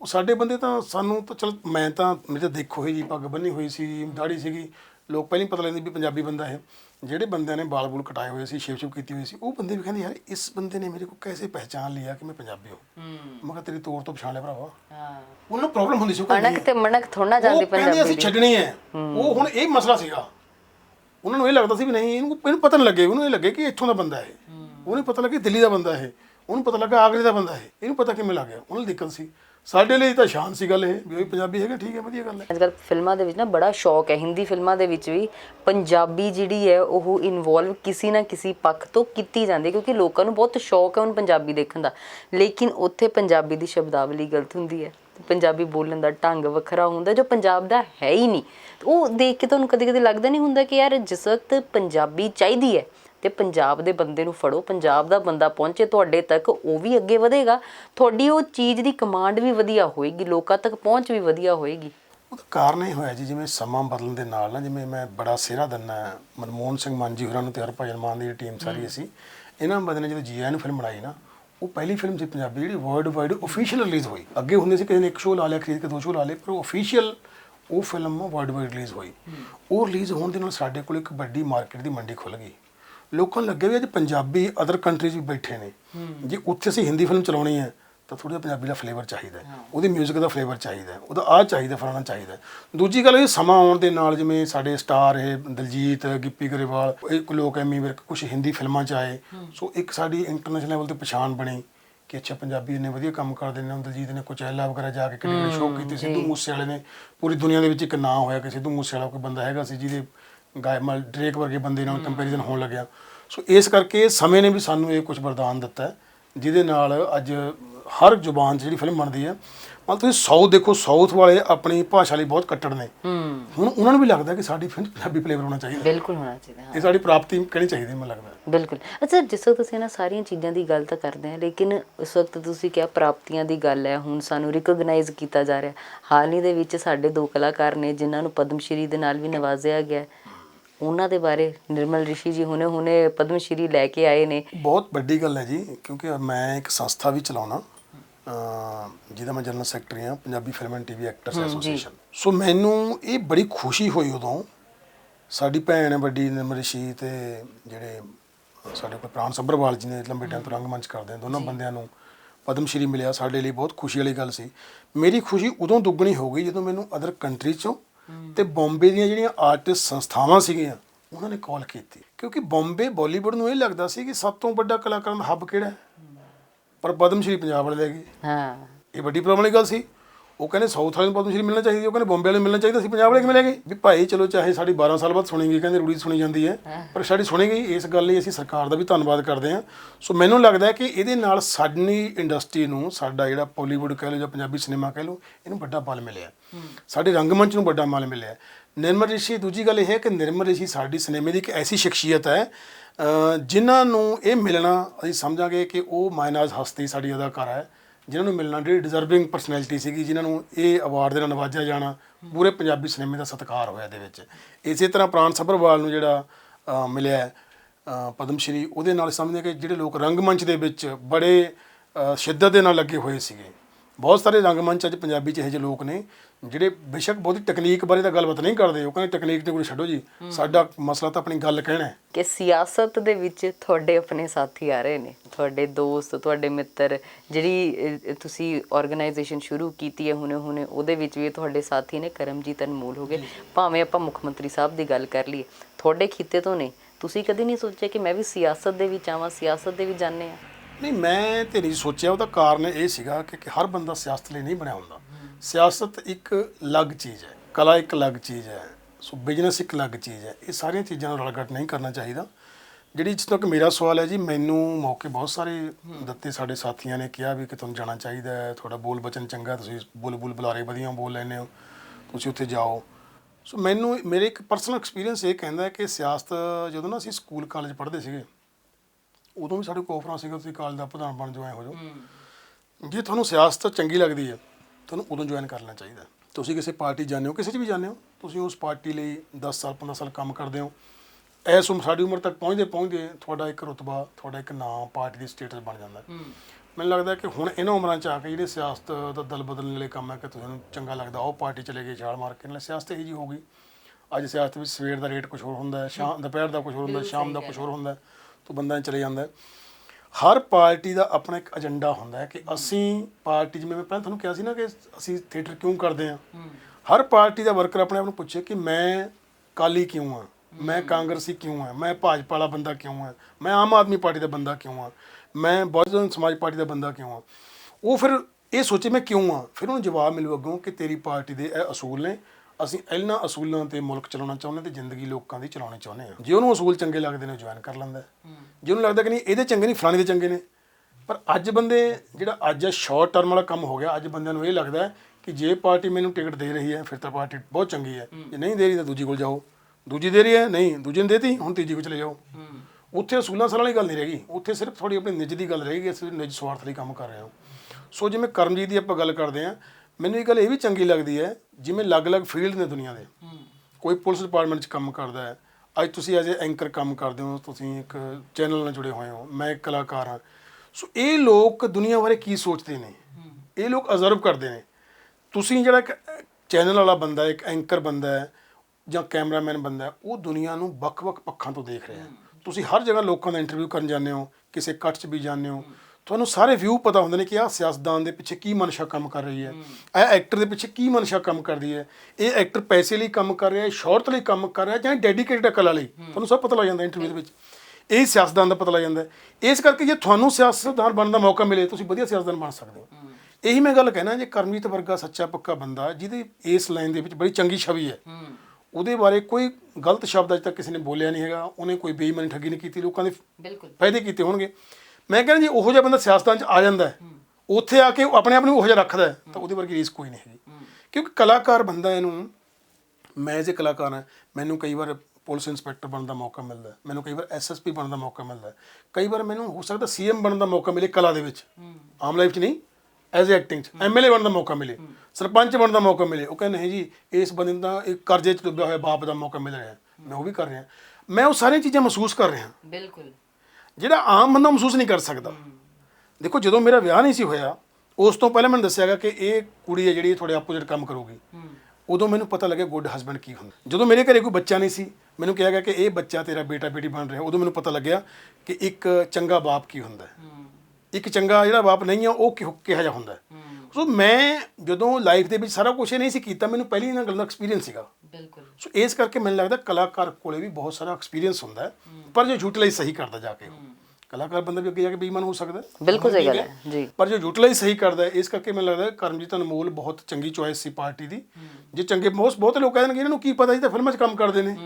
ਉਹ ਸਾਡੇ ਬੰਦੇ ਤਾਂ ਸਾਨੂੰ ਤਾਂ ਚਲ ਮੈਂ ਤਾਂ ਮੇਰੇ ਤਾਂ ਦੇਖੋ ਹੀ ਜੀ ਪੱਗ ਬੰਨੀ ਹੋਈ ਸੀ ਦਾੜੀ ਸੀਗੀ। ਲੋਕ ਪਹਿਲਾਂ ਹੀ ਪਤਾ ਲੈਂਦੇ ਵੀ ਪੰਜਾਬੀ ਬੰਦਾ ਹੈ। ਜਿਹੜੇ ਬੰਦਿਆਂ ਨੇ ਬਾਲ ਬੂਲ ਕਟਾਏ ਹੋਏ ਸੀ ਸ਼ੇਵ ਸ਼ੇਵ ਕੀਤੀ ਹੋਈ ਸੀ ਉਹ ਬੰਦੇ ਵੀ ਕਹਿੰਦੇ ਯਾਰ ਇਸ ਬੰਦੇ ਨੇ ਮੇਰੇ ਕੋ ਕੈਸੇ ਪਹਿਚਾਨ ਲਿਆ ਕਿ ਮੈਂ ਪੰਜਾਬੀ ਹਾਂ? ਮੈਂ ਕਿਹਾ ਤੇਰੀ ਤੋਰ ਤੋਂ ਪਛਾਣ ਲਿਆ ਭਰਾਵਾ। ਹਾਂ। ਉਹਨਾਂ ਪ੍ਰੋਬਲਮ ਹੁੰਦੀ ਸੀ ਉਹ ਅਣਖ ਤੇ ਮਣਕ ਥੋੜਾ ਜਾਂਦੀ ਉਹ ਕਹਿੰਦੇ ਪੰਜਾਬੀ ਅਸੀਂ ਦੀ। ਛੱਡਣੀ ਹੈ। ਉਹ ਹੁਣ ਇਹ ਮਸਲਾ ਸੀਗਾ। ਉਹਨਾਂ ਨੂੰ ਇਹ ਲੱਗਦਾ ਸੀ ਵੀ ਨਹੀਂ ਇਹਨੂੰ ਇਹਨੂੰ ਪਤਾ ਨਹੀਂ ਲੱਗੇ ਉਹਨੂੰ ਇਹ ਲੱਗੇ ਕਿ ਇੱਥੋਂ ਦਾ ਬੰਦਾ ਹੈ। ਉਹਨੂੰ ਪਤਾ ਲੱਗੇ ਦਿੱਲੀ ਦਾ ਬੰਦਾ ਹੈ। ਉਹਨੂੰ ਪਤਾ ਲੱਗਾ ਆਗਰੇ ਦਾ ਬੰਦਾ ਹੈ। ਇਹਨੂੰ ਪਤਾ ਕਿਵੇਂ ਲੱਗ ਗਿਆ। ਉਹਨੂੰ ਦਿੱਕਤ ਸੀ। ਸਾਡੇ ਲਈ ਤਾਂ ਸ਼ਾਨ ਸੀ ਗੱਲ ਇਹ, ਵੀ ਉਹ ਪੰਜਾਬੀ ਹੈਗਾ, ਠੀਕ ਹੈ, ਵਧੀਆ ਗੱਲ ਹੈ। ਅੱਜ ਕੱਲ੍ਹ ਫਿਲਮਾਂ ਦੇ ਵਿੱਚ ਨਾ ਬੜਾ ਸ਼ੌਕ ਹੈ, ਹਿੰਦੀ ਫਿਲਮਾਂ ਦੇ ਵਿੱਚ ਵੀ ਪੰਜਾਬੀ ਜਿਹੜੀ ਹੈ, ਉਹ ਇਨਵੋਲਵ ਕਿਸੇ ਨਾ ਕਿਸੇ ਪੱਖ ਤੋਂ ਕੀਤੀ ਜਾਂਦੀ ਹੈ, ਕਿਉਂਕਿ ਲੋਕਾਂ ਨੂੰ ਬਹੁਤ ਸ਼ੌਕ ਹੈ ਉਹਨ ਪੰਜਾਬੀ ਦੇਖਣ ਦਾ। ਲੇਕਿਨ ਉੱਥੇ ਪੰਜਾਬੀ ਦੀ ਸ਼ਬਦਾਵਲੀ ਗਲਤ ਹੁੰਦੀ ਹੈ। ਪੰਜਾਬੀ ਬੋਲਣ ਦਾ ਢੰਗ ਵੱਖਰਾ ਹੁੰਦਾ, ਜੋ ਪੰਜਾਬ ਦਾ ਹੈ ਹੀ ਨਹੀਂ। ਉਹ ਦੇਖ ਕੇ ਤੁਹਾਨੂੰ ਕਦੇ-ਕਦੇ ਲੱਗਦਾ ਨਹੀਂ ਹੁੰਦਾ ਕਿ ਯਾਰ ਜਿਸ ਵਕਤ ਪੰਜਾਬੀ ਚਾਹੀਦੀ ਹੈ। ਤੇ ਪੰਜਾਬ ਦੇ ਬੰਦੇ ਨੂੰ ਫੜੋ ਪੰਜਾਬ ਦਾ ਬੰਦਾ ਪਹੁੰਚੇ ਤੁਹਾਡੇ ਤੱਕ ਉਹ ਵੀ ਅੱਗੇ ਵਧੇਗਾ। ਤੁਹਾਡੀ ਉਹ ਚੀਜ਼ ਦੀ ਕਮਾਂਡ ਵੀ ਵਧੀਆ ਹੋਏਗੀ ਲੋਕਾਂ ਤੱਕ ਪਹੁੰਚ ਵੀ ਵਧੀਆ ਹੋਏਗੀ। ਉਹਦਾ ਕਾਰਨ ਇਹ ਹੋਇਆ ਜੀ ਜਿਵੇਂ ਸਮਾਂ ਬਦਲਣ ਦੇ ਨਾਲ ਨਾ ਜਿਵੇਂ ਮੈਂ ਬੜਾ ਸਿਹਰਾ ਦਿੰਦਾ ਮਨਮੋਹਨ ਸਿੰਘ ਮਾਂਜੀ ਹੋਰਾਂ ਨੂੰ ਤੇ ਹਰਭਜਨ ਮਾਨ ਦੀ ਟੀਮ ਸਾਰੀ ਅਸੀਂ ਇਹਨਾਂ ਬੰਦੇ ਨੇ ਜਦੋਂ ਜੀਆ ਨੂੰ ਫਿਲਮ ਬਣਾਈ ਨਾ ਉਹ ਪਹਿਲੀ ਫਿਲਮ ਸੀ ਪੰਜਾਬੀ ਜਿਹੜੀ ਵਰਲਡ ਵਾਈਡ ਅਫੀਸ਼ੀਅਲ ਰਿਲੀਜ਼ ਹੋਈ। ਅੱਗੇ ਹੁੰਦੇ ਸੀ ਕਿਸੇ ਨੇ ਇੱਕ ਸ਼ੋਅ ਲਾ ਲਿਆ ਖਰੀਦ ਕੇ ਦੋ ਸ਼ੋਅ ਲਾ ਲਏ ਪਰ ਉਹ ਅਫੀਸ਼ੀਅਲ ਉਹ ਫਿਲਮ ਵਰਲਡ ਵਾਈਡ ਰਿਲੀਜ਼ ਹੋਈ ਉਹ ਰਿਲੀਜ਼ ਹੋਣ ਦੇ ਨਾਲ ਸਾਡੇ ਕੋਲ ਇੱਕ ਵੱਡੀ ਮਾਰਕੀਟ ਦੀ ਮੰਡੀ ਖੁੱਲ ਗਈ। ਲੋਕਾਂ ਨੂੰ ਲੱਗੇ ਵੀ ਅੱਜ ਪੰਜਾਬੀ ਅਦਰ ਕੰਟਰੀਜ਼ ਵੀ ਬੈਠੇ ਨੇ ਜੇ ਉੱਥੇ ਅਸੀਂ ਹਿੰਦੀ ਫਿਲਮ ਚਲਾਉਣੀ ਹੈ ਤਾਂ ਥੋੜਾ ਪੰਜਾਬੀ ਦਾ ਫਲੇਵਰ ਚਾਹੀਦਾ ਹੈ ਉਹਦੀ 뮤직 ਦਾ ਫਲੇਵਰ ਚਾਹੀਦਾ ਹੈ ਉਹਦਾ ਆਹ ਚਾਹੀਦਾ ਫਲਾਣਾ ਚਾਹੀਦਾ ਹੈ। ਦੂਜੀ ਗੱਲ ਇਹ ਸਮਾਂ ਆਉਣ ਦੇ ਨਾਲ ਜਿਵੇਂ ਸਾਡੇ ਸਟਾਰ ਇਹ ਦਲਜੀਤ ਗਿੱਪੀ ਗਰੇਵਾਲ ਇੱਕ ਲੋਕ ਐਮੀ ਵਿਰਕ ਕੁਝ ਹਿੰਦੀ ਫਿਲਮਾਂ ਚ ਆਏ ਸੋ ਇੱਕ ਸਾਡੀ ਇੰਟਰਨੈਸ਼ਨਲ ਲੈਵਲ ਤੇ ਪਛਾਣ ਬਣੀ ਕਿ ਅੱਛਾ ਪੰਜਾਬੀ ਇੰਨੇ ਵਧੀਆ ਕੰਮ ਕਰਦੇ ਨੇ ਹੁਣ ਦਲਜੀਤ ਨੇ ਕੋਚੈਲਾ ਵਗੈਰਾ ਜਾ ਕੇ ਕਿਹੜੇ ਸ਼ੋਅ ਕੀਤੇ ਸਿੱਧੂ ਮੂਸੇ ਵਾਲੇ ਨੇ ਪੂਰੀ ਦੁਨੀਆ ਦੇ ਵਿੱਚ ਇੱਕ ਨਾਂ ਹੋਇਆ ਕਿ ਸਿੱਧੂ ਮੂਸੇ ਵਾਲਾ ਕੋਈ ਬੰਦਾ ਹੈਗਾ ਸੀ ਜਿਹਦੇ ਗਾਇਮਲ ਡਰੇਕ ਵਰਗੇ ਬੰਦੇ ਨਾਲ ਕੰਪੈਰੀਜ਼ਨ ਹੋਣ ਲੱਗਿਆ। ਸੋ ਇਸ ਕਰਕੇ ਸਮੇਂ ਨੇ ਵੀ ਸਾਨੂੰ ਇਹ ਕੁਝ ਵਰਦਾਨ ਦਿੱਤਾ ਹੈ, ਜਿਹਦੇ ਨਾਲ ਅੱਜ ਹਰ ਜ਼ੁਬਾਨ 'ਚ ਜਿਹੜੀ ਫਿਲਮ ਬਣਦੀ ਹੈ ਮਤਲਬ ਤੁਸੀਂ ਸਾਊਥ ਦੇਖੋ ਸਾਊਥ ਵਾਲੇ ਆਪਣੀ ਭਾਸ਼ਾ ਲਈ ਬਹੁਤ ਕੱਟੜ ਨੇ। ਹੁਣ ਉਹਨਾਂ ਨੂੰ ਵੀ ਲੱਗਦਾ ਕਿ ਸਾਡੀ ਫਿਲਮ ਪੰਜਾਬੀ ਫਲੇਵਰ ਹੋਣਾ ਚਾਹੀਦਾ। ਬਿਲਕੁਲ ਹੋਣਾ ਚਾਹੀਦਾ ਹਾਂ। ਇਹ ਸਾਡੀ ਪ੍ਰਾਪਤੀ ਕਹਿਣੀ ਚਾਹੀਦੀ ਮੈਨੂੰ ਲੱਗਦਾ ਬਿਲਕੁਲ। ਅੱਛਾ ਜਿਸ ਵਕਤ ਤੁਸੀਂ ਇਹਨਾਂ ਸਾਰੀਆਂ ਚੀਜ਼ਾਂ ਦੀ ਗੱਲ ਤਾਂ ਕਰਦੇ ਹਾਂ ਲੇਕਿਨ ਉਸ ਵਕਤ ਤੁਸੀਂ ਕਿਹਾ ਪ੍ਰਾਪਤੀਆਂ ਦੀ ਗੱਲ ਹੈ ਹੁਣ ਸਾਨੂੰ ਰਿਕਗਨਾਈਜ਼ ਕੀਤਾ ਜਾ ਰਿਹਾ। ਹਾਲ ਹੀ ਦੇ ਵਿੱਚ ਸਾਡੇ ਦੋ ਕਲਾਕਾਰ ਨੇ ਜਿਨ੍ਹਾਂ ਨੂੰ ਪਦਮ ਸ਼੍ਰੀ ਦੇ ਨਾਲ ਵੀ ਨਵਾਜ਼ਿਆ ਗਿਆ। ਉਹਨਾਂ ਦੇ ਬਾਰੇ ਨਿਰਮਲ ਰਿਸ਼ੀ ਜੀ ਹੁਣੇ ਹੁਣੇ ਪਦਮ ਸ਼੍ਰੀ ਲੈ ਕੇ ਆਏ ਨੇ। ਬਹੁਤ ਵੱਡੀ ਗੱਲ ਹੈ ਜੀ ਕਿਉਂਕਿ ਮੈਂ ਇੱਕ ਸੰਸਥਾ ਵੀ ਚਲਾਉਣਾ ਜਿਹਦਾ ਮੈਂ ਜਨਰਲ ਸੈਕਟਰੀ ਹਾਂ Punjabi film and TV actors association so ਮੈਨੂੰ ਇਹ ਬੜੀ ਖੁਸ਼ੀ ਹੋਈ ਉਦੋਂ ਸਾਡੀ ਭੈਣ ਹੈ ਵੱਡੀ ਨਿਮਰਸ਼ੀ ਤੇ ਜਿਹੜੇ ਸਾਡੇ ਕੋਲ ਪ੍ਰਾਣ ਸੱਭਰਵਾਲ ਜੀ ਨੇ ਲੰਬੇ ਟਾਈਮ ਤੋਂ ਰੰਗਮੰਚ ਕਰਦੇ ਆ ਦੋਨਾਂ ਬੰਦਿਆਂ ਨੂੰ ਪਦਮ ਸ਼੍ਰੀ ਮਿਲਿਆ ਸਾਡੇ ਲਈ ਬਹੁਤ ਖੁਸ਼ੀ ਵਾਲੀ ਗੱਲ ਸੀ। ਮੇਰੀ ਖੁਸ਼ੀ ਉਦੋਂ ਦੁੱਗਣੀ ਹੋ ਗਈ ਜਦੋਂ ਮੈਨੂੰ ਅਦਰ ਕੰਟਰੀ ਚੋਂ ਤੇ ਬੰਬੇ ਦੀਆਂ ਜਿਹੜੀਆਂ ਆਰਟਿਸਟ ਸੰਸਥਾਵਾਂ ਸੀਗੀਆਂ ਉਹਨਾਂ ਨੇ ਕਾਲ ਕੀਤੀ। ਕਿਉਂਕਿ ਬੰਬੇ ਬਾਲੀਵੁੱਡ ਨੂੰ ਇਹ ਲੱਗਦਾ ਸੀ ਕਿ ਸਭ ਤੋਂ ਵੱਡਾ ਕਲਾਕਾਰਾਂ ਦਾ ਹੱਬ ਕਿਹੜਾ ਹੈ? ਪਰ ਪਦਮ ਸ਼੍ਰੀ ਪੰਜਾਬ ਵਾਲੇ ਲੈ ਗਏ। ਹਾਂ। ਇਹ ਵੱਡੀ ਪ੍ਰੋਬਲਮ ਵਾਲੀ ਗੱਲ ਸੀ। ਉਹ ਕਹਿੰਦੇ ਸਾਊਥ ਵਾਲੇ ਨੂੰ ਪਦਮ ਸ਼੍ਰੀ ਮਿਲਣਾ ਚਾਹੀਦੀ ਉਹ ਕਹਿੰਦੇ ਬੰਬੇ ਵਾਲੇ ਨੂੰ ਮਿਲਣਾ ਚਾਹੀਦਾ ਸੀ ਪੰਜਾਬ ਵਾਲੇ ਕਿਵੇਂ ਲੈ ਗਏ ਵੀ ਭਾਈ ਚਲੋ ਚਾਹੇ ਸਾਡੀ 12 ਸਾਲ ਬਾਅਦ ਸੁਣੀ ਗਈ ਕਹਿੰਦੇ ਰੂੜੀ ਸੁਣੀ ਜਾਂਦੀ ਹੈ ਪਰ ਸਾਡੀ ਸੁਣੀ ਗਈ ਇਸ ਗੱਲ ਲਈ ਅਸੀਂ ਸਰਕਾਰ ਦਾ ਵੀ ਧੰਨਵਾਦ ਕਰਦੇ ਹਾਂ। ਸੋ ਮੈਨੂੰ ਲੱਗਦਾ ਹੈ ਕਿ ਇਹਦੇ ਨਾਲ ਸਾਡੀ ਇੰਡਸਟਰੀ ਨੂੰ ਸਾਡਾ ਜਿਹੜਾ ਬਾਲੀਵੁੱਡ ਕਹਿ ਲਓ ਜਾਂ ਪੰਜਾਬੀ ਸਿਨੇਮਾ ਕਹਿ ਲਓ ਇਹਨੂੰ ਵੱਡਾ ਬਲ ਮਿਲਿਆ। ਸਾਡੇ ਰੰਗਮੰਚ ਨੂੰ ਵੱਡਾ ਬਲ ਮਿਲਿਆ। ਨਿਰਮਲ ਰਿਸ਼ੀ ਦੂਜੀ ਗੱਲ ਇਹ ਹੈ ਕਿ ਨਿਰਮਲ ਰਿਸ਼ੀ ਸਾਡੀ ਸਿਨੇਮੇ ਦੀ ਇੱਕ ਐਸੀ ਸ਼ਖਸੀਅਤ ਹੈ ਜਿਨ੍ਹਾਂ ਨੂੰ ਇਹ ਮਿਲਣਾ ਅਸੀਂ ਸਮਝਾਂਗੇ ਕਿ ਉਹ ਮਾਇਨਾਜ਼ ਹਸਤੀ ਸਾਡੀ ਅਦਾਕਾਰਾ ਹੈ। ਜਿਨ੍ਹਾਂ ਨੂੰ ਮਿਲਣਾ ਜਿਹੜੀ ਡਿਜ਼ਰਵਿੰਗ ਪਰਸਨੈਲਿਟੀ ਸੀਗੀ, ਜਿਨ੍ਹਾਂ ਨੂੰ ਇਹ ਅਵਾਰਡ ਦੇ ਨਾਲ ਨਵਾਜਿਆ ਜਾਣਾ, ਪੂਰੇ ਪੰਜਾਬੀ ਸਿਨੇਮੇ ਦਾ ਸਤਿਕਾਰ ਹੋਇਆ ਦੇ ਵਿੱਚ। ਇਸੇ ਤਰ੍ਹਾਂ ਪ੍ਰਾਣ ਸੱਭਰਵਾਲ ਨੂੰ ਜਿਹੜਾ ਮਿਲਿਆ ਪਦਮ ਸ਼੍ਰੀ ਉਹਦੇ ਨਾਲ ਸਮਝਦੇ ਕਿ ਜਿਹੜੇ ਲੋਕ ਰੰਗਮੰਚ ਦੇ ਵਿੱਚ ਬੜੇ ਸ਼ਿੱਦਤ ਦੇ ਨਾਲ ਲੱਗੇ ਹੋਏ ਸੀਗੇ। ਬਹੁਤ ਸਾਰੇ ਰੰਗਮੰਚ ਅੱਜ ਪੰਜਾਬੀ ਚ ਇਹੋ ਜਿਹੇ ਲੋਕ ਨੇ ਜਿਹੜੇ ਬੇਸ਼ੱਕ ਬਹੁਤੀ ਟੈਕਨੀਕ ਬਾਰੇ ਤਾਂ ਗੱਲਬਾਤ ਨਹੀਂ ਕਰਦੇ ਉਹ ਕਹਿੰਦੇ ਟੈਕਨੀਕ ਤੇ ਕੋਈ ਛੱਡੋ ਜੀ। ਸਾਡਾ ਮਸਲਾ ਤਾਂ ਆਪਣੀ ਗੱਲ ਕਹਿਣਾ ਹੈ। ਕਿ ਸਿਆਸਤ ਦੇ ਵਿੱਚ ਤੁਹਾਡੇ ਆਪਣੇ ਸਾਥੀ ਆ ਰਹੇ ਨੇ ਤੁਹਾਡੇ ਦੋਸਤ ਤੁਹਾਡੇ ਮਿੱਤਰ ਜਿਹੜੀ ਅਹ, ਤੁਸੀਂ ਆਰਗੇਨਾਈਜੇਸ਼ਨ ਸ਼ੁਰੂ ਕੀਤੀ ਹੈ ਹੁਣੇ ਹੁਣੇ ਉਹਦੇ ਵਿੱਚ ਵੀ ਤੁਹਾਡੇ ਸਾਥੀ ਨੇ ਕਰਮਜੀਤ ਅਨਮੋਲ ਹੋ ਗਏ। ਭਾਵੇਂ ਆਪਾਂ ਮੁੱਖ ਮੰਤਰੀ ਸਾਹਿਬ ਦੀ ਗੱਲ ਕਰ ਲਈਏ ਤੁਹਾਡੇ ਖਿੱਤੇ ਤੋਂ ਨੇ ਤੁਸੀਂ ਕਦੇ ਨਹੀਂ ਸੋਚਿਆ ਕਿ ਮੈਂ ਵੀ ਸਿਆਸਤ ਦੇ ਵਿੱਚ ਆਵਾਂ ਸਿਆਸਤ ਦੇ ਵਿੱਚ ਜਾਣੇ ਆ ਨਹੀਂ, ਮੈਂ ਤੇ ਨਹੀਂ ਸੋਚਿਆ, ਉਹਦਾ ਕਾਰਨ ਇਹ ਸੀਗਾ ਕਿ ਕਿ ਹਰ ਬੰਦਾ ਸਿਆਸਤ ਲਈ ਨਹੀਂ ਬਣਿਆ ਹੁੰਦਾ। ਸਿਆਸਤ ਇੱਕ ਅਲੱਗ ਚੀਜ਼ ਹੈ, ਕਲਾ ਇੱਕ ਅਲੱਗ ਚੀਜ਼ ਹੈ, ਸੋ ਬਿਜ਼ਨਸ ਇੱਕ ਅਲੱਗ ਚੀਜ਼ ਹੈ। ਇਹ ਸਾਰੀਆਂ ਚੀਜ਼ਾਂ ਨੂੰ ਰਲਗਟ ਨਹੀਂ ਕਰਨਾ ਚਾਹੀਦਾ। ਜਿਹੜੀ ਜਿੱਥੋਂ ਤੱਕ ਮੇਰਾ ਸਵਾਲ ਹੈ ਜੀ, ਮੈਨੂੰ ਮੌਕੇ ਬਹੁਤ ਸਾਰੇ ਦਿੱਤੇ, ਸਾਡੇ ਸਾਥੀਆਂ ਨੇ ਕਿਹਾ ਵੀ ਕਿ ਤੁਹਾਨੂੰ ਜਾਣਾ ਚਾਹੀਦਾ ਹੈ, ਤੁਹਾਡਾ ਬੋਲ ਬਚਨ ਚੰਗਾ, ਤੁਸੀਂ ਬੁਲਬੁਲ ਬੁਲਾਰੇ ਵਧੀਆ ਬੋਲ ਲੈਂਦੇ ਹੋ, ਤੁਸੀਂ ਉੱਥੇ ਜਾਓ। ਸੋ ਮੈਨੂੰ, ਮੇਰੇ ਇੱਕ ਪਰਸਨਲ ਐਕਸਪੀਰੀਅੰਸ ਇਹ ਕਹਿੰਦਾ ਕਿ ਸਿਆਸਤ ਜਦੋਂ ਨਾ ਅਸੀਂ ਸਕੂਲ ਕਾਲਜ ਪੜ੍ਹਦੇ ਸੀਗੇ ਉਦੋਂ ਵੀ ਸਾਡੇ ਕੋਲ ਆਫਰਾਂ ਸੀਗਾ ਤੁਸੀਂ ਕਾਲਜ ਦਾ ਪ੍ਰਧਾਨ ਬਣ ਜਾਓ ਐ ਹੋ ਜਾਓ। ਜੇ ਤੁਹਾਨੂੰ ਸਿਆਸਤ ਚੰਗੀ ਲੱਗਦੀ ਹੈ ਤੁਹਾਨੂੰ ਉਦੋਂ ਜੁਆਇਨ ਕਰ ਲੈਣਾ ਚਾਹੀਦਾ। ਤੁਸੀਂ ਕਿਸੇ ਪਾਰਟੀ ਜਾਂਦੇ ਹੋ ਕਿਸੇ 'ਚ ਵੀ ਜਾਂਦੇ ਹੋ। ਤੁਸੀਂ ਉਸ ਪਾਰਟੀ ਲਈ 10 ਸਾਲ 15 ਸਾਲ ਕੰਮ ਕਰਦੇ ਹੋ। ਐਸ ਉਮ ਸਾਡੀ ਉਮਰ ਤੱਕ ਪਹੁੰਚਦੇ ਪਹੁੰਚਦੇ ਤੁਹਾਡਾ ਇੱਕ ਰੁਤਬਾ ਤੁਹਾਡਾ ਇੱਕ ਨਾਮ ਪਾਰਟੀ ਦੀ ਸਟੇਟਸ ਬਣ ਜਾਂਦਾ ਮੈਨੂੰ ਲੱਗਦਾ ਕਿ ਹੁਣ ਇਹਨਾਂ ਉਮਰਾਂ 'ਚ ਆ ਕੇ ਜਿਹੜੇ ਸਿਆਸਤ ਦਾ ਦਲ ਬਦਲਣ ਵਾਲੇ ਕੰਮ ਹੈ ਕਿ ਤੁਹਾਨੂੰ ਚੰਗਾ ਲੱਗਦਾ ਉਹ ਪਾਰਟੀ ਚਲੇ ਗਏ ਛਾਲ ਮਾਰ ਕੇ ਨਾਲ ਸਿਆਸਤ ਇਹੀ ਜੀ ਹੋ ਗਈ। ਅੱਜ ਸਿਆਸਤ ਵਿੱਚ ਸਵੇਰ ਦਾ ਰੇਟ ਕੁਝ ਹੋਰ ਹੁੰਦਾ ਹੈ ਸ਼ਾਮ ਦੁਪਹਿਰ ਦਾ ਕੁਝ ਹੋਰ ਹੁੰਦਾ ਹੈ ਸ਼ਾਮ ਦਾ ਕੁਝ ਹੋਰ ਹੁੰਦਾ ਹੈ। ਤਾਂ ਬੰਦਾ ਚਲੇ ਜਾਂਦਾ ਹਰ ਪਾਰਟੀ ਦਾ ਆਪਣਾ ਇੱਕ ਏਜੰਡਾ ਹੁੰਦਾ ਹੈ ਕਿ ਅਸੀਂ ਪਾਰਟੀ ਜਿਵੇਂ ਮੈਂ ਪਹਿਲਾਂ ਤੁਹਾਨੂੰ ਕਿਹਾ ਸੀ ਨਾ ਕਿ ਅਸੀਂ ਥੀਏਟਰ ਕਿਉਂ ਕਰਦੇ ਹਾਂ। ਹਰ ਪਾਰਟੀ ਦਾ ਵਰਕਰ ਆਪਣੇ ਆਪ ਨੂੰ ਪੁੱਛੇ ਕਿ ਮੈਂ ਕਾਲੀ ਕਿਉਂ ਹਾਂ। ਮੈਂ ਕਾਂਗਰਸੀ ਕਿਉਂ ਹਾਂ? ਮੈਂ ਭਾਜਪਾ ਵਾਲਾ ਬੰਦਾ ਕਿਉਂ ਹਾਂ? ਮੈਂ ਆਮ ਆਦਮੀ ਪਾਰਟੀ ਦਾ ਬੰਦਾ ਕਿਉਂ ਹਾਂ? ਮੈਂ ਬਹੁਜਨ ਸਮਾਜ ਪਾਰਟੀ ਦਾ ਬੰਦਾ ਕਿਉਂ ਹਾਂ? ਉਹ ਫਿਰ ਇਹ ਸੋਚੇ ਮੈਂ ਕਿਉਂ ਹਾਂ? ਫਿਰ ਉਹਨੂੰ ਜਵਾਬ ਮਿਲੂ ਅੱਗੋਂ ਕਿ ਤੇਰੀ ਪਾਰਟੀ ਦੇ ਇਹ ਅਸੂਲ ਨੇ। ਅਸੀਂ ਇਹਨਾਂ ਅਸੂਲਾਂ ਤੇ ਮੁਲਕ ਚਲਾਉਣਾ ਚਾਹੁੰਦੇ ਤੇ ਜ਼ਿੰਦਗੀ ਲੋਕਾਂ ਦੀ ਚਲਾਉਣੀ ਚਾਹੁੰਦੇ ਹਾਂ। ਜੇ। ਉਹਨੂੰ ਅਸੂਲ ਚੰਗੇ ਲੱਗਦੇ ਨੇ ਜੁਆਇਨ ਕਰ ਲੈਂਦਾ। ਜੇ ਉਹਨੂੰ ਲੱਗਦਾ ਕਿ ਨਹੀਂ ਇਹਦੇ ਚੰਗੇ ਨਹੀਂ ਫਲਾਣੇ ਦੇ ਚੰਗੇ ਨੇ। ਪਰ ਅੱਜ ਬੰਦੇ ਜਿਹੜਾ ਅੱਜ ਸ਼ਾਰਟ ਟਰਮ ਵਾਲਾ ਕੰਮ ਹੋ ਗਿਆ ਅੱਜ ਬੰਦਿਆਂ ਨੂੰ ਇਹ ਲੱਗਦਾ ਕਿ ਜੇ ਪਾਰਟੀ ਮੈਨੂੰ ਟਿਕਟ ਦੇ ਰਹੀ ਹੈ ਫਿਰ ਤਾਂ ਪਾਰਟੀ ਬਹੁਤ ਚੰਗੀ ਹੈ। ਜੇ ਨਹੀਂ ਦੇ ਰਹੀ ਤਾਂ ਦੂਜੀ ਕੋਲ ਜਾਓ। ਦੂਜੀ ਦੇ ਰਹੀ ਹੈ ਨਹੀਂ ਦੂਜੀ ਨੇ ਦੇਤੀ ਹੁਣ ਤੀਜੀ ਕੋਲ ਚਲੇ ਜਾਓ। ਉੱਥੇ ਅਸੂਲਾਂ ਸਾਲਾਂ ਵਾਲੀ ਗੱਲ ਨਹੀਂ ਰਹਿ ਗਈ। ਉੱਥੇ ਸਿਰਫ ਥੋੜੀ ਆਪਣੀ ਨਿੱਜ ਦੀ ਗੱਲ ਰਹਿ ਗਈ ਅਸੀਂ ਨਿੱਜ ਸਵਾਰਥ ਲਈ ਕੰਮ ਕਰ ਰਹੇ ਹਾਂ। ਸੋ ਜਿਵੇਂ ਕਰਮਜੀਤ ਦੀ ਆਪਾਂ ਗੱਲ ਕਰਦੇ ਹਾਂ ਮੈਨੂੰ ਇਹ ਗੱਲ ਇਹ ਵੀ ਚੰਗੀ ਲੱਗਦੀ ਹੈ ਜਿਵੇਂ ਅਲੱਗ-ਅਲੱਗ ਫੀਲਡ ਨੇ ਦੁਨੀਆ ਦੇ। ਕੋਈ ਪੁਲਿਸ ਡਿਪਾਰਟਮੈਂਟ 'ਚ ਕੰਮ ਕਰਦਾ ਹੈ ਅੱਜ ਤੁਸੀਂ ਐਜ਼ ਐਂਕਰ ਕੰਮ ਕਰਦੇ ਹੋ ਤੁਸੀਂ ਇੱਕ ਚੈਨਲ ਨਾਲ ਜੁੜੇ ਹੋਏ ਹੋ ਮੈਂ ਇੱਕ ਕਲਾਕਾਰ ਹਾਂ। ਸੋ ਇਹ ਲੋਕ ਦੁਨੀਆ ਬਾਰੇ ਕੀ ਸੋਚਦੇ ਨੇ? ਇਹ ਲੋਕ ਅਬਜ਼ਰਵ ਕਰਦੇ ਨੇ। ਤੁਸੀਂ ਜਿਹੜਾ ਇੱਕ ਚੈਨਲ ਵਾਲਾ ਬੰਦਾ ਇੱਕ ਐਂਕਰ ਬੰਦਾ ਹੈ ਜਾਂ ਕੈਮਰਾਮੈਨ ਬੰਦਾ ਹੈ, ਉਹ ਦੁਨੀਆ ਨੂੰ ਵੱਖ-ਵੱਖ ਪੱਖਾਂ ਤੋਂ ਦੇਖ ਰਿਹਾ ਹੈ। ਤੁਸੀਂ ਹਰ ਜਗ੍ਹਾ ਲੋਕਾਂ ਦਾ ਇੰਟਰਵਿਊ ਕਰਨ ਜਾਂਦੇ ਹੋ ਕਿਸੇ ਕੱਟ 'ਚ ਵੀ ਜਾਂਦੇ ਹੋ। ਤੁਹਾਨੂੰ ਸਾਰੇ ਵਿਊ ਪਤਾ ਹੁੰਦੇ ਨੇ ਕਿ ਆਹ ਸਿਆਸਤਦਾਨ ਦੇ ਪਿੱਛੇ ਕੀ ਮਨਸ਼ਾ ਕੰਮ ਕਰ ਰਹੀ ਹੈ। ਇਹ ਐਕਟਰ ਦੇ ਪਿੱਛੇ ਕੀ ਮਨਸ਼ਾ ਕੰਮ ਕਰਦੀ ਹੈ। ਇਹ ਐਕਟਰ ਪੈਸੇ ਲਈ ਕੰਮ ਕਰ ਰਿਹਾ ਹੈ ਸ਼ੌਹਰਤ ਲਈ ਕੰਮ ਕਰ ਰਿਹਾ ਹੈ ਜਾਂ ਡੈਡੀਕੇਟਡ ਕਲਾ ਲਈ? ਤੁਹਾਨੂੰ ਸਭ ਪਤਾ ਲੱਗ ਜਾਂਦਾ ਇੰਟਰਵਿਊ ਦੇ ਵਿੱਚ। ਇਹ ਸਿਆਸਤਦਾਨ ਦਾ ਪਤਾ ਲੱਗ ਜਾਂਦਾ ਇਸ ਕਰਕੇ ਜੇ ਤੁਹਾਨੂੰ ਸਿਆਸਤਦਾਨ ਬਣਨ ਦਾ ਮੌਕਾ ਮਿਲੇ ਤੁਸੀਂ ਵਧੀਆ ਸਿਆਸਤਦਾਨ ਬਣ ਸਕਦੇ ਹੋ। ਇਹੀ ਮੈਂ ਗੱਲ ਕਹਿਣਾ ਜੇ ਕਰਮਜੀਤ ਵਰਗਾ ਸੱਚਾ ਪੱਕਾ ਬੰਦਾ ਜਿਹਦੀ ਇਸ ਲਾਈਨ ਦੇ ਵਿੱਚ ਬੜੀ ਚੰਗੀ ਛਵੀ ਹੈ। ਉਹਦੇ ਬਾਰੇ ਕੋਈ ਗਲਤ ਸ਼ਬਦ ਅਜੇ ਤੱਕ ਕਿਸੇ ਨੇ ਬੋਲਿਆ ਨਹੀਂ ਹੈਗਾ ਉਹਨੇ ਕੋਈ ਬੇਈਮਾਨੀ ਠੱਗੀ ਨਹੀਂ ਕੀਤੀ ਲੋਕਾਂ ਦੇ ਬਿਲਕੁਲ। ਫਾਇਦੇ ਕੀਤੇ ਹੋਣਗੇ। ਮੈਂ ਕਹਿੰਦਾ ਜੀ ਉਹੋ ਜਿਹਾ ਬੰਦਾ ਸਿਆਸਤਾਂ 'ਚ ਆ ਜਾਂਦਾ ਉੱਥੇ ਆ ਕੇ ਉਹ ਆਪਣੇ ਆਪ ਨੂੰ ਉਹੋ ਜਿਹਾ ਰੱਖਦਾ ਤਾਂ ਉਹਦੇ ਵਰਗੀ ਰੀਸ ਕੋਈ ਨਹੀਂ ਹੈਗੀ। ਕਿਉਂਕਿ ਕਲਾਕਾਰ ਬੰਦਾ ਇਹਨੂੰ ਮੈਂ ਜੇ ਕਲਾਕਾਰ ਹਾਂ ਮੈਨੂੰ ਕਈ ਵਾਰ ਪੁਲਿਸ ਇੰਸਪੈਕਟਰ ਬਣਨ ਦਾ ਮੌਕਾ ਮਿਲਦਾ ਮੈਨੂੰ ਕਈ ਵਾਰ ਐਸਐਸਪੀ ਬਣਨ ਦਾ ਮੌਕਾ ਮਿਲਦਾ ਕਈ ਵਾਰ ਮੈਨੂੰ ਹੋ ਸਕਦਾ ਸੀਐਮ ਬਣਨ ਦਾ ਮੌਕਾ ਮਿਲੇ ਕਲਾ ਦੇ ਵਿੱਚ। ਆਮ ਲਾਈਫ 'ਚ ਨਹੀਂ ਐਜ਼ ਐਕਟਿੰਗ 'ਚ। ਐਮਐਲਏ ਬਣਨ ਦਾ ਮੌਕਾ ਮਿਲੇ ਸਰਪੰਚ ਬਣਨ ਦਾ ਮੌਕਾ ਮਿਲੇ। ਉਹ ਕਹਿੰਦੇ ਨਹੀਂ ਜੀ ਇਸ ਬੰਦੇ ਨੂੰ ਤਾਂ ਇੱਕ ਕਰਜ਼ੇ 'ਚ ਡੁੱਬਿਆ ਹੋਇਆ ਬਾਪ ਦਾ ਮੌਕਾ ਮਿਲ ਰਿਹਾ। ਮੈਂ ਉਹ ਵੀ ਕਰ ਰਿਹਾ। ਮੈਂ ਉਹ ਸਾਰੀਆਂ ਚੀਜ਼ਾਂ ਮਹਿਸੂਸ ਕਰ ਰਿਹਾ। ਬਿਲਕੁਲ। ਜਿਹੜਾ ਆਮ ਬੰਦਾ ਮਹਿਸੂਸ ਨਹੀਂ ਕਰ ਸਕਦਾ। ਦੇਖੋ ਜਦੋਂ ਮੇਰਾ ਵਿਆਹ ਨਹੀਂ ਸੀ ਹੋਇਆ ਉਸ ਤੋਂ ਪਹਿਲਾਂ ਮੈਨੂੰ ਦੱਸਿਆ ਗਿਆ ਕਿ ਇਹ ਕੁੜੀ ਹੈ ਜਿਹੜੀ ਤੁਹਾਡੇ ਆਪੋਜ਼ਿਟ ਕੰਮ ਕਰੂਗੀ। ਉਦੋਂ ਮੈਨੂੰ ਪਤਾ ਲੱਗਿਆ ਗੁੱਡ ਹਸਬੰਡ ਕੀ ਹੁੰਦਾ। ਜਦੋਂ ਮੇਰੇ ਘਰੇ ਕੋਈ ਬੱਚਾ ਨਹੀਂ ਸੀ ਮੈਨੂੰ ਕਿਹਾ ਗਿਆ ਕਿ ਇਹ ਬੱਚਾ ਤੇਰਾ ਬੇਟਾ ਬੇਟੀ ਬਣ ਰਿਹਾ। ਉਦੋਂ ਮੈਨੂੰ ਪਤਾ ਲੱਗਿਆ ਕਿ ਇੱਕ ਚੰਗਾ ਬਾਪ ਕੀ ਹੁੰਦਾ ਇੱਕ ਚੰਗਾ ਜਿਹੜਾ ਬਾਪ ਨਹੀਂ ਆ ਉਹ ਕਿਹੋ ਕਿਹਾ ਜਾ ਹੁੰਦਾ। ਸੋ ਮੈਂ ਜਦੋਂ ਲਾਈਫ ਦੇ ਵਿੱਚ ਸਾਰਾ ਕੁਝ ਨਹੀਂ ਸੀ ਕੀਤਾ ਮੈਨੂੰ ਪਹਿਲੀ ਇਹਨਾਂ ਗੱਲਾਂ ਦਾ ਐਕਸਪੀਰੀਅੰਸ ਸੀਗਾ। ਬਿਲਕੁਲ। ਸੋ ਇਸ ਕਰਕੇ ਮੈਨੂੰ ਲੱਗਦਾ ਕਲਾਕਾਰ ਕੋਲੇ ਵੀ ਬਹੁਤ ਸਾਰਾ ਐਕਸਪੀਰੀਅੰਸ ਹੁੰਦਾ ਪਰ ਜੋ ਯੂਟਿਲਾਈਜ਼ ਸਹੀ ਕਰਦਾ ਜਾ ਕੇ ਉਹ। ਕਲਾਕਾਰ ਬੰਦਾ ਵੀ ਅੱਗੇ ਜਾ ਕੇ ਬੇਈਮਾਨ ਹੋ ਸਕਦਾ। ਬਿਲਕੁਲ ਸਹੀ ਗੱਲ ਹੈ ਜੀ। ਪਰ ਜੋ ਯੂਟਿਲਾਈਜ਼ ਸਹੀ ਕਰਦਾ ਹੈ, ਇਸ ਕਰਕੇ ਮੈਨੂੰ ਲੱਗਦਾ ਕਰਮਜੀਤ ਅਨਮੋਲ ਬਹੁਤ ਚੰਗੀ ਚੋਇਸ ਸੀ ਪਾਰਟੀ ਦੀ। ਜੇ ਚੰਗੇ ਬਹੁਤ ਬਹੁਤ ਲੋਕ ਕਹਿੰਦੇ ਇਹਨਾਂ ਨੂੰ ਕੀ ਪਤਾ ਜੀ ਤਾਂ ਫਿਲਮਾਂ 'ਚ ਕੰਮ ਕਰਦੇ ਨੇ।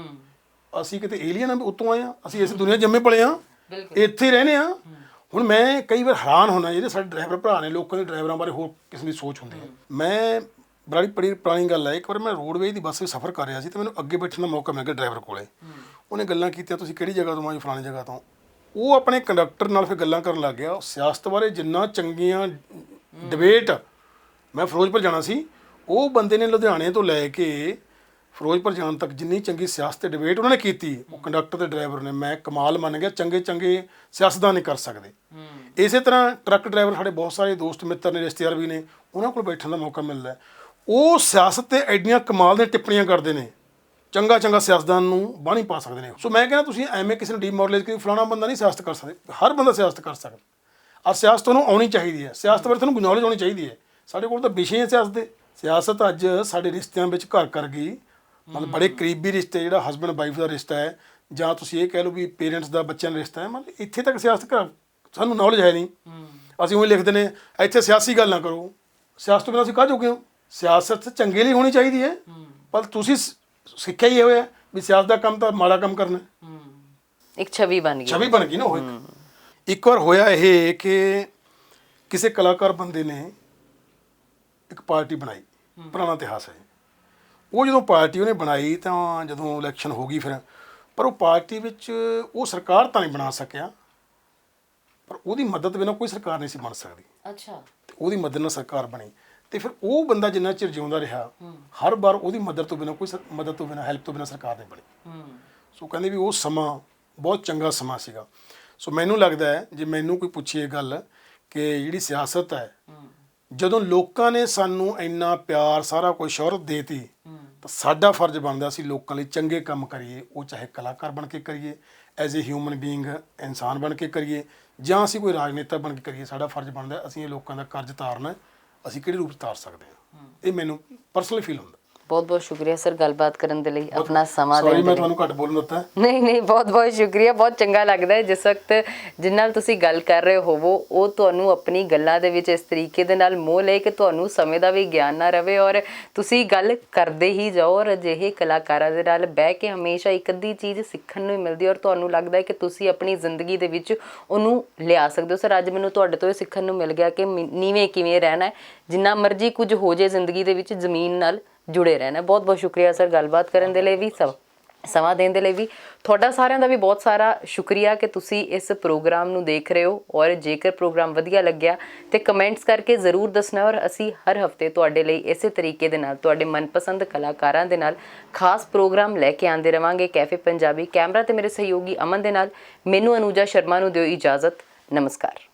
ਅਸੀਂ ਕਿਤੇ ਏਲੀਅਨ ਆ ਉੱਤੋਂ ਆਏ ਆ ਅਸੀਂ ਇਸ ਦੁਨੀਆ ਜੰਮੇ ਪਲੇ ਆ ਇੱਥੇ ਹੀ ਰਹਨੇ ਆ ਹੁਣ ਮੈਂ ਕਈ ਵਾਰ ਹੈਰਾਨ ਹੁੰਦਾ ਜਿਹੜੇ ਸਾਡੇ ਡਰਾਈਵਰ ਭਰਾ ਨੇ ਲੋਕਾਂ ਦੇ ਡਰਾਈਵਰਾਂ ਬਾਰੇ ਹੋਰ ਕਿਸਮ ਦੀ ਸੋਚ ਹੁੰਦੀ ਹੈ। ਮੈਂ ਬੜੀ ਬੜੀ ਪੁਰਾਣੀ ਗੱਲ ਹੈ ਇੱਕ ਵਾਰ ਮੈਂ ਰੋਡਵੇਜ਼ ਦੀ ਬੱਸ ਵਿੱਚ ਸਫ਼ਰ ਕਰ ਰਿਹਾ ਸੀ ਤੇ ਮੈਨੂੰ ਅੱਗੇ ਬੈਠਣ ਦਾ ਮੌਕਾ ਮਿਲ ਗਿਆ ਡਰਾਈਵਰ ਕੋਲੇ। ਉਹਨੇ ਗੱਲਾਂ ਕੀਤੀਆਂ ਤੁਸੀਂ ਕਿਹੜੀ ਜਗ੍ਹਾ ਤੋਂ ਆਏ ਫਲਾਣੀ ਜਗ੍ਹਾ ਤੋਂ? ਉਹ ਆਪਣੇ ਕੰਡਕਟਰ ਨਾਲ ਫਿਰ ਗੱਲਾਂ ਕਰਨ ਲੱਗ ਗਿਆ। ਉਹ ਸਿਆਸਤ ਬਾਰੇ ਜਿੰਨਾ ਚੰਗੀਆਂ ਡਿਬੇਟ ਮੈਂ ਫਿਰੋਜ਼ਪੁਰ ਜਾਣਾ ਸੀ। ਉਹ ਬੰਦੇ ਨੇ ਲੁਧਿਆਣੇ ਤੋਂ ਲੈ ਕੇ ਫਿਰੋਜ਼ਪੁਰ ਜਾਣ ਤੱਕ ਜਿੰਨੀ ਚੰਗੀ ਸਿਆਸਤ ਤੇ ਡਿਬੇਟ ਉਹਨਾਂ ਨੇ ਕੀਤੀ ਉਹ ਕੰਡਕਟਰ ਤੇ ਡਰਾਈਵਰ ਨੇ। ਮੈਂ ਕਮਾਲ ਮੰਨ ਗਿਆ ਚੰਗੇ ਚੰਗੇ ਸਿਆਸਤਦਾਨ ਨਹੀਂ ਕਰ ਸਕਦੇ। ਇਸੇ ਤਰ੍ਹਾਂ ਟਰੱਕ ਡਰਾਈਵਰ ਸਾਡੇ ਬਹੁਤ ਸਾਰੇ ਦੋਸਤ ਮਿੱਤਰ ਨੇ ਰਿਸ਼ਤੇਦਾਰ ਵੀ ਨੇ ਉਹਨਾਂ ਕੋਲ ਬੈਠਣ ਦਾ ਮੌਕਾ ਮਿਲਦਾ। ਉਹ ਸਿਆਸਤ ਤੇ ਐਡੀਆਂ ਕਮਾਲ ਦੀਆਂ ਟਿੱਪਣੀਆਂ ਕਰਦੇ ਨੇ। ਚੰਗਾ ਚੰਗਾ ਸਿਆਸਤਦਾਨ ਨੂੰ ਬਾਣੀ ਪਾ ਸਕਦੇ ਨੇ। ਸੋ ਮੈਂ ਕਹਿੰਦਾ ਤੁਸੀਂ ਐਵੇਂ ਕਿਸੇ ਨੂੰ ਡੀਮੋਰਲਾਈਜ਼ ਕਰੀ ਫਲਾਣਾ ਬੰਦਾ ਨਹੀਂ ਸਿਆਸਤ ਕਰ ਸਕਦੇ। ਹਰ ਬੰਦਾ ਸਿਆਸਤ ਕਰ ਸਕਦਾ। ਔਰ ਸਿਆਸਤ ਨੂੰ ਆਉਣੀ ਚਾਹੀਦੀ ਹੈ। ਸਿਆਸਤ ਬਾਰੇ ਤੁਹਾਨੂੰ ਨੌਲੇਜ ਹੋਣੀ ਚਾਹੀਦੀ ਹੈ। ਸਾਡੇ ਕੋਲ ਤਾਂ ਵਿਸ਼ੇ ਹੈ ਸਿਆਸਤ ਦੇ। ਸਿਆਸਤ ਅੱਜ ਸਾਡੇ ਰਿਸ਼ਤਿਆਂ ਵਿੱਚ ਘਰ ਕਰ ਗਈ। ਮਤਲਬ ਬੜੇ ਕਰੀਬੀ ਰਿਸ਼ਤੇ ਜਿਹੜਾ ਹਸਬੰਡ ਵਾਈਫ ਦਾ ਰਿਸ਼ਤਾ ਹੈ ਜਾਂ ਤੁਸੀਂ ਇਹ ਕਹਿ ਲਓ ਵੀ ਪੇਰੈਂਟਸ ਦਾ ਬੱਚਿਆਂ ਦਾ ਰਿਸ਼ਤਾ ਹੈ ਮਤਲਬ ਇੱਥੇ ਤੱਕ ਸਿਆਸਤ ਘਰ ਸਾਨੂੰ ਨੌਲੇਜ ਹੈ ਨਹੀਂ। ਅਸੀਂ ਉਹ ਲਿਖਦੇ ਨੇ ਇੱਥੇ ਸਿਆਸੀ ਗੱਲ ਨਾ ਕਰੋ। ਸਿਆਸਤ ਤੋਂ ਬਿਨਾਂ ਅਸੀਂ ਕਾਹ ਜੋਗੇ ਹਾਂ? ਸਿਆਸਤ ਚੰਗੇ ਲਈ ਹੋਣੀ ਚਾਹੀਦੀ ਹੈ। ਪਰ ਤੁਸੀਂ ਸਿੱਖਿਆ ਹੀ ਇਹ ਹੋਇਆ ਵੀ ਸਿਆਸਤ ਦਾ ਕੰਮ ਤਾਂ ਮਾੜਾ ਕੰਮ ਕਰਨਾ। ਇੱਕ ਛਵੀ ਬਣ ਗਈ। ਛਵੀ ਬਣ ਗਈ ਨਾ ਉਹ ਇੱਕ। ਇੱਕ ਵਾਰ ਹੋਇਆ ਇਹ ਕਿ ਕਿਸੇ ਕਲਾਕਾਰ ਬੰਦੇ ਨੇ ਇੱਕ ਪਾਰਟੀ ਬਣਾਈ ਪੁਰਾਣਾ ਇਤਿਹਾਸ ਹੈ। ਉਹ ਜਦੋਂ ਪਾਰਟੀ ਉਹਨੇ ਬਣਾਈ ਤਾਂ ਜਦੋਂ ਇਲੈਕਸ਼ਨ ਹੋ ਗਈ ਫਿਰ ਪਰ ਉਹ ਪਾਰਟੀ ਵਿੱਚ ਉਹ ਸਰਕਾਰ ਤਾਂ ਨਹੀਂ ਬਣਾ ਸਕਿਆ। ਪਰ ਉਹਦੀ ਮਦਦ ਬਿਨਾਂ ਕੋਈ ਸਰਕਾਰ ਨਹੀਂ ਸੀ ਬਣ ਸਕਦੀ। ਅੱਛਾ। ਤੇ ਉਹਦੀ ਮਦਦ ਨਾਲ ਸਰਕਾਰ ਬਣੀ। ਤੇ ਫਿਰ ਉਹ ਬੰਦਾ ਜਿੰਨਾ ਚਿਰ ਜਿਉਂਦਾ ਰਿਹਾ ਹਰ ਵਾਰ ਉਹਦੀ ਮਦਦ ਤੋਂ ਬਿਨਾਂ ਕੋਈ ਮਦਦ ਤੋਂ ਬਿਨਾਂ ਹੈਲਪ ਤੋਂ ਬਿਨਾਂ ਸਰਕਾਰ ਨਹੀਂ ਬਣੀ। ਸੋ ਕਹਿੰਦੇ ਵੀ ਉਹ ਸਮਾਂ ਬਹੁਤ ਚੰਗਾ ਸਮਾਂ ਸੀਗਾ। ਸੋ ਮੈਨੂੰ ਲੱਗਦਾ ਹੈ ਜੇ ਮੈਨੂੰ ਕੋਈ ਪੁੱਛੇ ਇਹ ਗੱਲ ਕਿ ਜਿਹੜੀ ਸਿਆਸਤ ਹੈ ਜਦੋਂ ਲੋਕਾਂ ਨੇ ਸਾਨੂੰ ਇੰਨਾ ਪਿਆਰ ਸਾਰਾ ਕੁਝ ਸ਼ੌਹਰਤ ਦੇਤੀ ਤਾਂ ਸਾਡਾ ਫਰਜ਼ ਬਣਦਾ ਸੀ ਲੋਕਾਂ ਲਈ ਚੰਗੇ ਕੰਮ ਕਰੀਏ ਉਹ ਚਾਹੇ ਕਲਾਕਾਰ ਬਣ ਕੇ ਕਰੀਏ ਐਜ਼ ਅ ਹਿਊਮਨ ਬੀਇੰਗ ਇਨਸਾਨ ਬਣ ਕੇ ਕਰੀਏ ਜਾਂ ਅਸੀਂ ਕੋਈ ਰਾਜਨੇਤਾ ਬਣ ਕੇ ਕਰੀਏ ਸਾਡਾ ਫਰਜ਼ ਬਣਦਾ ਅਸੀਂ ਇਹ ਲੋਕਾਂ ਦਾ ਕਰਜ਼ ਤਾਰਨਾ। ਅਸੀਂ ਕਿਹੜੇ ਰੂਪ 'ਚ ਤਾਰ ਸਕਦੇ ਹਾਂ? ਇਹ ਮੈਨੂੰ ਪਰਸਨਲੀ ਫੀਲ ਹੁੰਦਾ। ਬਹੁਤ ਬਹੁਤ ਸ਼ੁਕਰੀਆ ਸਰ ਗੱਲਬਾਤ ਕਰਨ ਦੇ ਲਈ ਆਪਣਾ ਸਮਾਂ ਸੌਰੀ ਦੇਣ ਦੇ ਮੈਂ ਲਈ। ਤੁਹਾਨੂੰ ਘੱਟ ਬੋਲਣ ਦਿੱਤਾ। ਨਹੀਂ ਨਹੀਂ ਬਹੁਤ ਬਹੁਤ ਸ਼ੁਕਰੀਆ ਬਹੁਤ ਚੰਗਾ ਲੱਗਦਾ ਹੈ ਜਿਸ ਵਕਤ ਜਿਸ ਨਾਲ ਤੁਸੀਂ ਗੱਲ ਕਰ ਰਹੇ ਹੋਵੋ ਉਹ ਤੁਹਾਨੂੰ ਆਪਣੀ ਗੱਲਾਂ ਦੇ ਵਿੱਚ ਇਸ ਤਰੀਕੇ ਦੇ ਨਾਲ ਮੋਹ ਲੈ ਕਿ ਤੁਹਾਨੂੰ ਸਮੇਂ ਦਾ ਵੀ ਗਿਆਨ ਨਾ ਰਵੇ ਔਰ ਤੁਸੀਂ ਗੱਲ ਕਰਦੇ ਹੀ ਜਾਓ ਔਰ ਅਜਿਹੇ ਕਲਾਕਾਰਾਂ ਦੇ ਨਾਲ ਬਹਿ ਕੇ ਹਮੇਸ਼ਾ ਇੱਕ ਅੱਧੀ ਚੀਜ਼ ਸਿੱਖਣ ਨੂੰ ਮਿਲਦੀ ਔਰ ਤੁਹਾਨੂੰ ਲੱਗਦਾ ਹੈ ਕਿ ਤੁਸੀਂ ਆਪਣੀ ਜ਼ਿੰਦਗੀ ਦੇ ਵਿੱਚ ਉਹਨੂੰ ਲਿਆ ਸਕਦੇ ਹੋ। ਸਰ ਅੱਜ ਮੈਨੂੰ ਤੁਹਾਡੇ ਤੋਂ ਇਹ ਸਿੱਖਣ ਨੂੰ ਮਿਲ ਗਿਆ ਕਿ ਨੀਵੇਂ ਕਿਵੇਂ ਰਹਿਣਾ ਹੈ ਜਿੰਨਾ ਮਰਜ਼ੀ ਕੁਝ ਹੋ ਜੇ ਜ਼ਿੰਦਗੀ ਦੇ ਵਿੱਚ ਜ਼ਮੀਨ ਨਾਲ ਜੁੜੇ ਰਹਿਣਾ। ਬਹੁਤ ਬਹੁਤ ਸ਼ੁਕਰੀਆ ਸਰ ਗੱਲਬਾਤ ਕਰਨ ਦੇ ਲਈ ਵੀ ਸਭ ਸਮਾਂ ਦੇਣ ਦੇ ਲਈ ਵੀ। ਤੁਹਾਡਾ ਸਾਰਿਆਂ ਦਾ ਵੀ ਬਹੁਤ ਸਾਰਾ ਸ਼ੁਕਰੀਆ ਕਿ ਤੁਸੀਂ ਇਸ ਪ੍ਰੋਗਰਾਮ ਨੂੰ ਦੇਖ ਰਹੇ ਹੋ ਔਰ ਜੇਕਰ ਪ੍ਰੋਗਰਾਮ ਵਧੀਆ ਲੱਗਿਆ ਤੇ ਕਮੈਂਟਸ ਕਰਕੇ ਜ਼ਰੂਰ ਦੱਸਣਾ ਔਰ ਅਸੀਂ ਹਰ ਹਫ਼ਤੇ ਤੁਹਾਡੇ ਲਈ ਇਸੇ ਤਰੀਕੇ ਦੇ ਨਾਲ, ਤੁਹਾਡੇ ਮਨਪਸੰਦ ਕਲਾਕਾਰਾਂ ਦੇ ਨਾਲ ਖਾਸ ਪ੍ਰੋਗਰਾਮ ਲੈ ਕੇ ਆਂਦੇ ਰਵਾਂਗੇ ਕੈਫੇ ਪੰਜਾਬੀ। ਕੈਮਰਾ ਤੇ ਮੇਰੇ ਸਹਿਯੋਗੀ ਅਮਨ ਦੇ ਨਾਲ। ਮੈਨੂੰ ਅਨੂਜਾ ਸ਼ਰਮਾ ਨੂੰ ਦਿਓ ਇਜਾਜ਼ਤ। ਨਮਸਕਾਰ।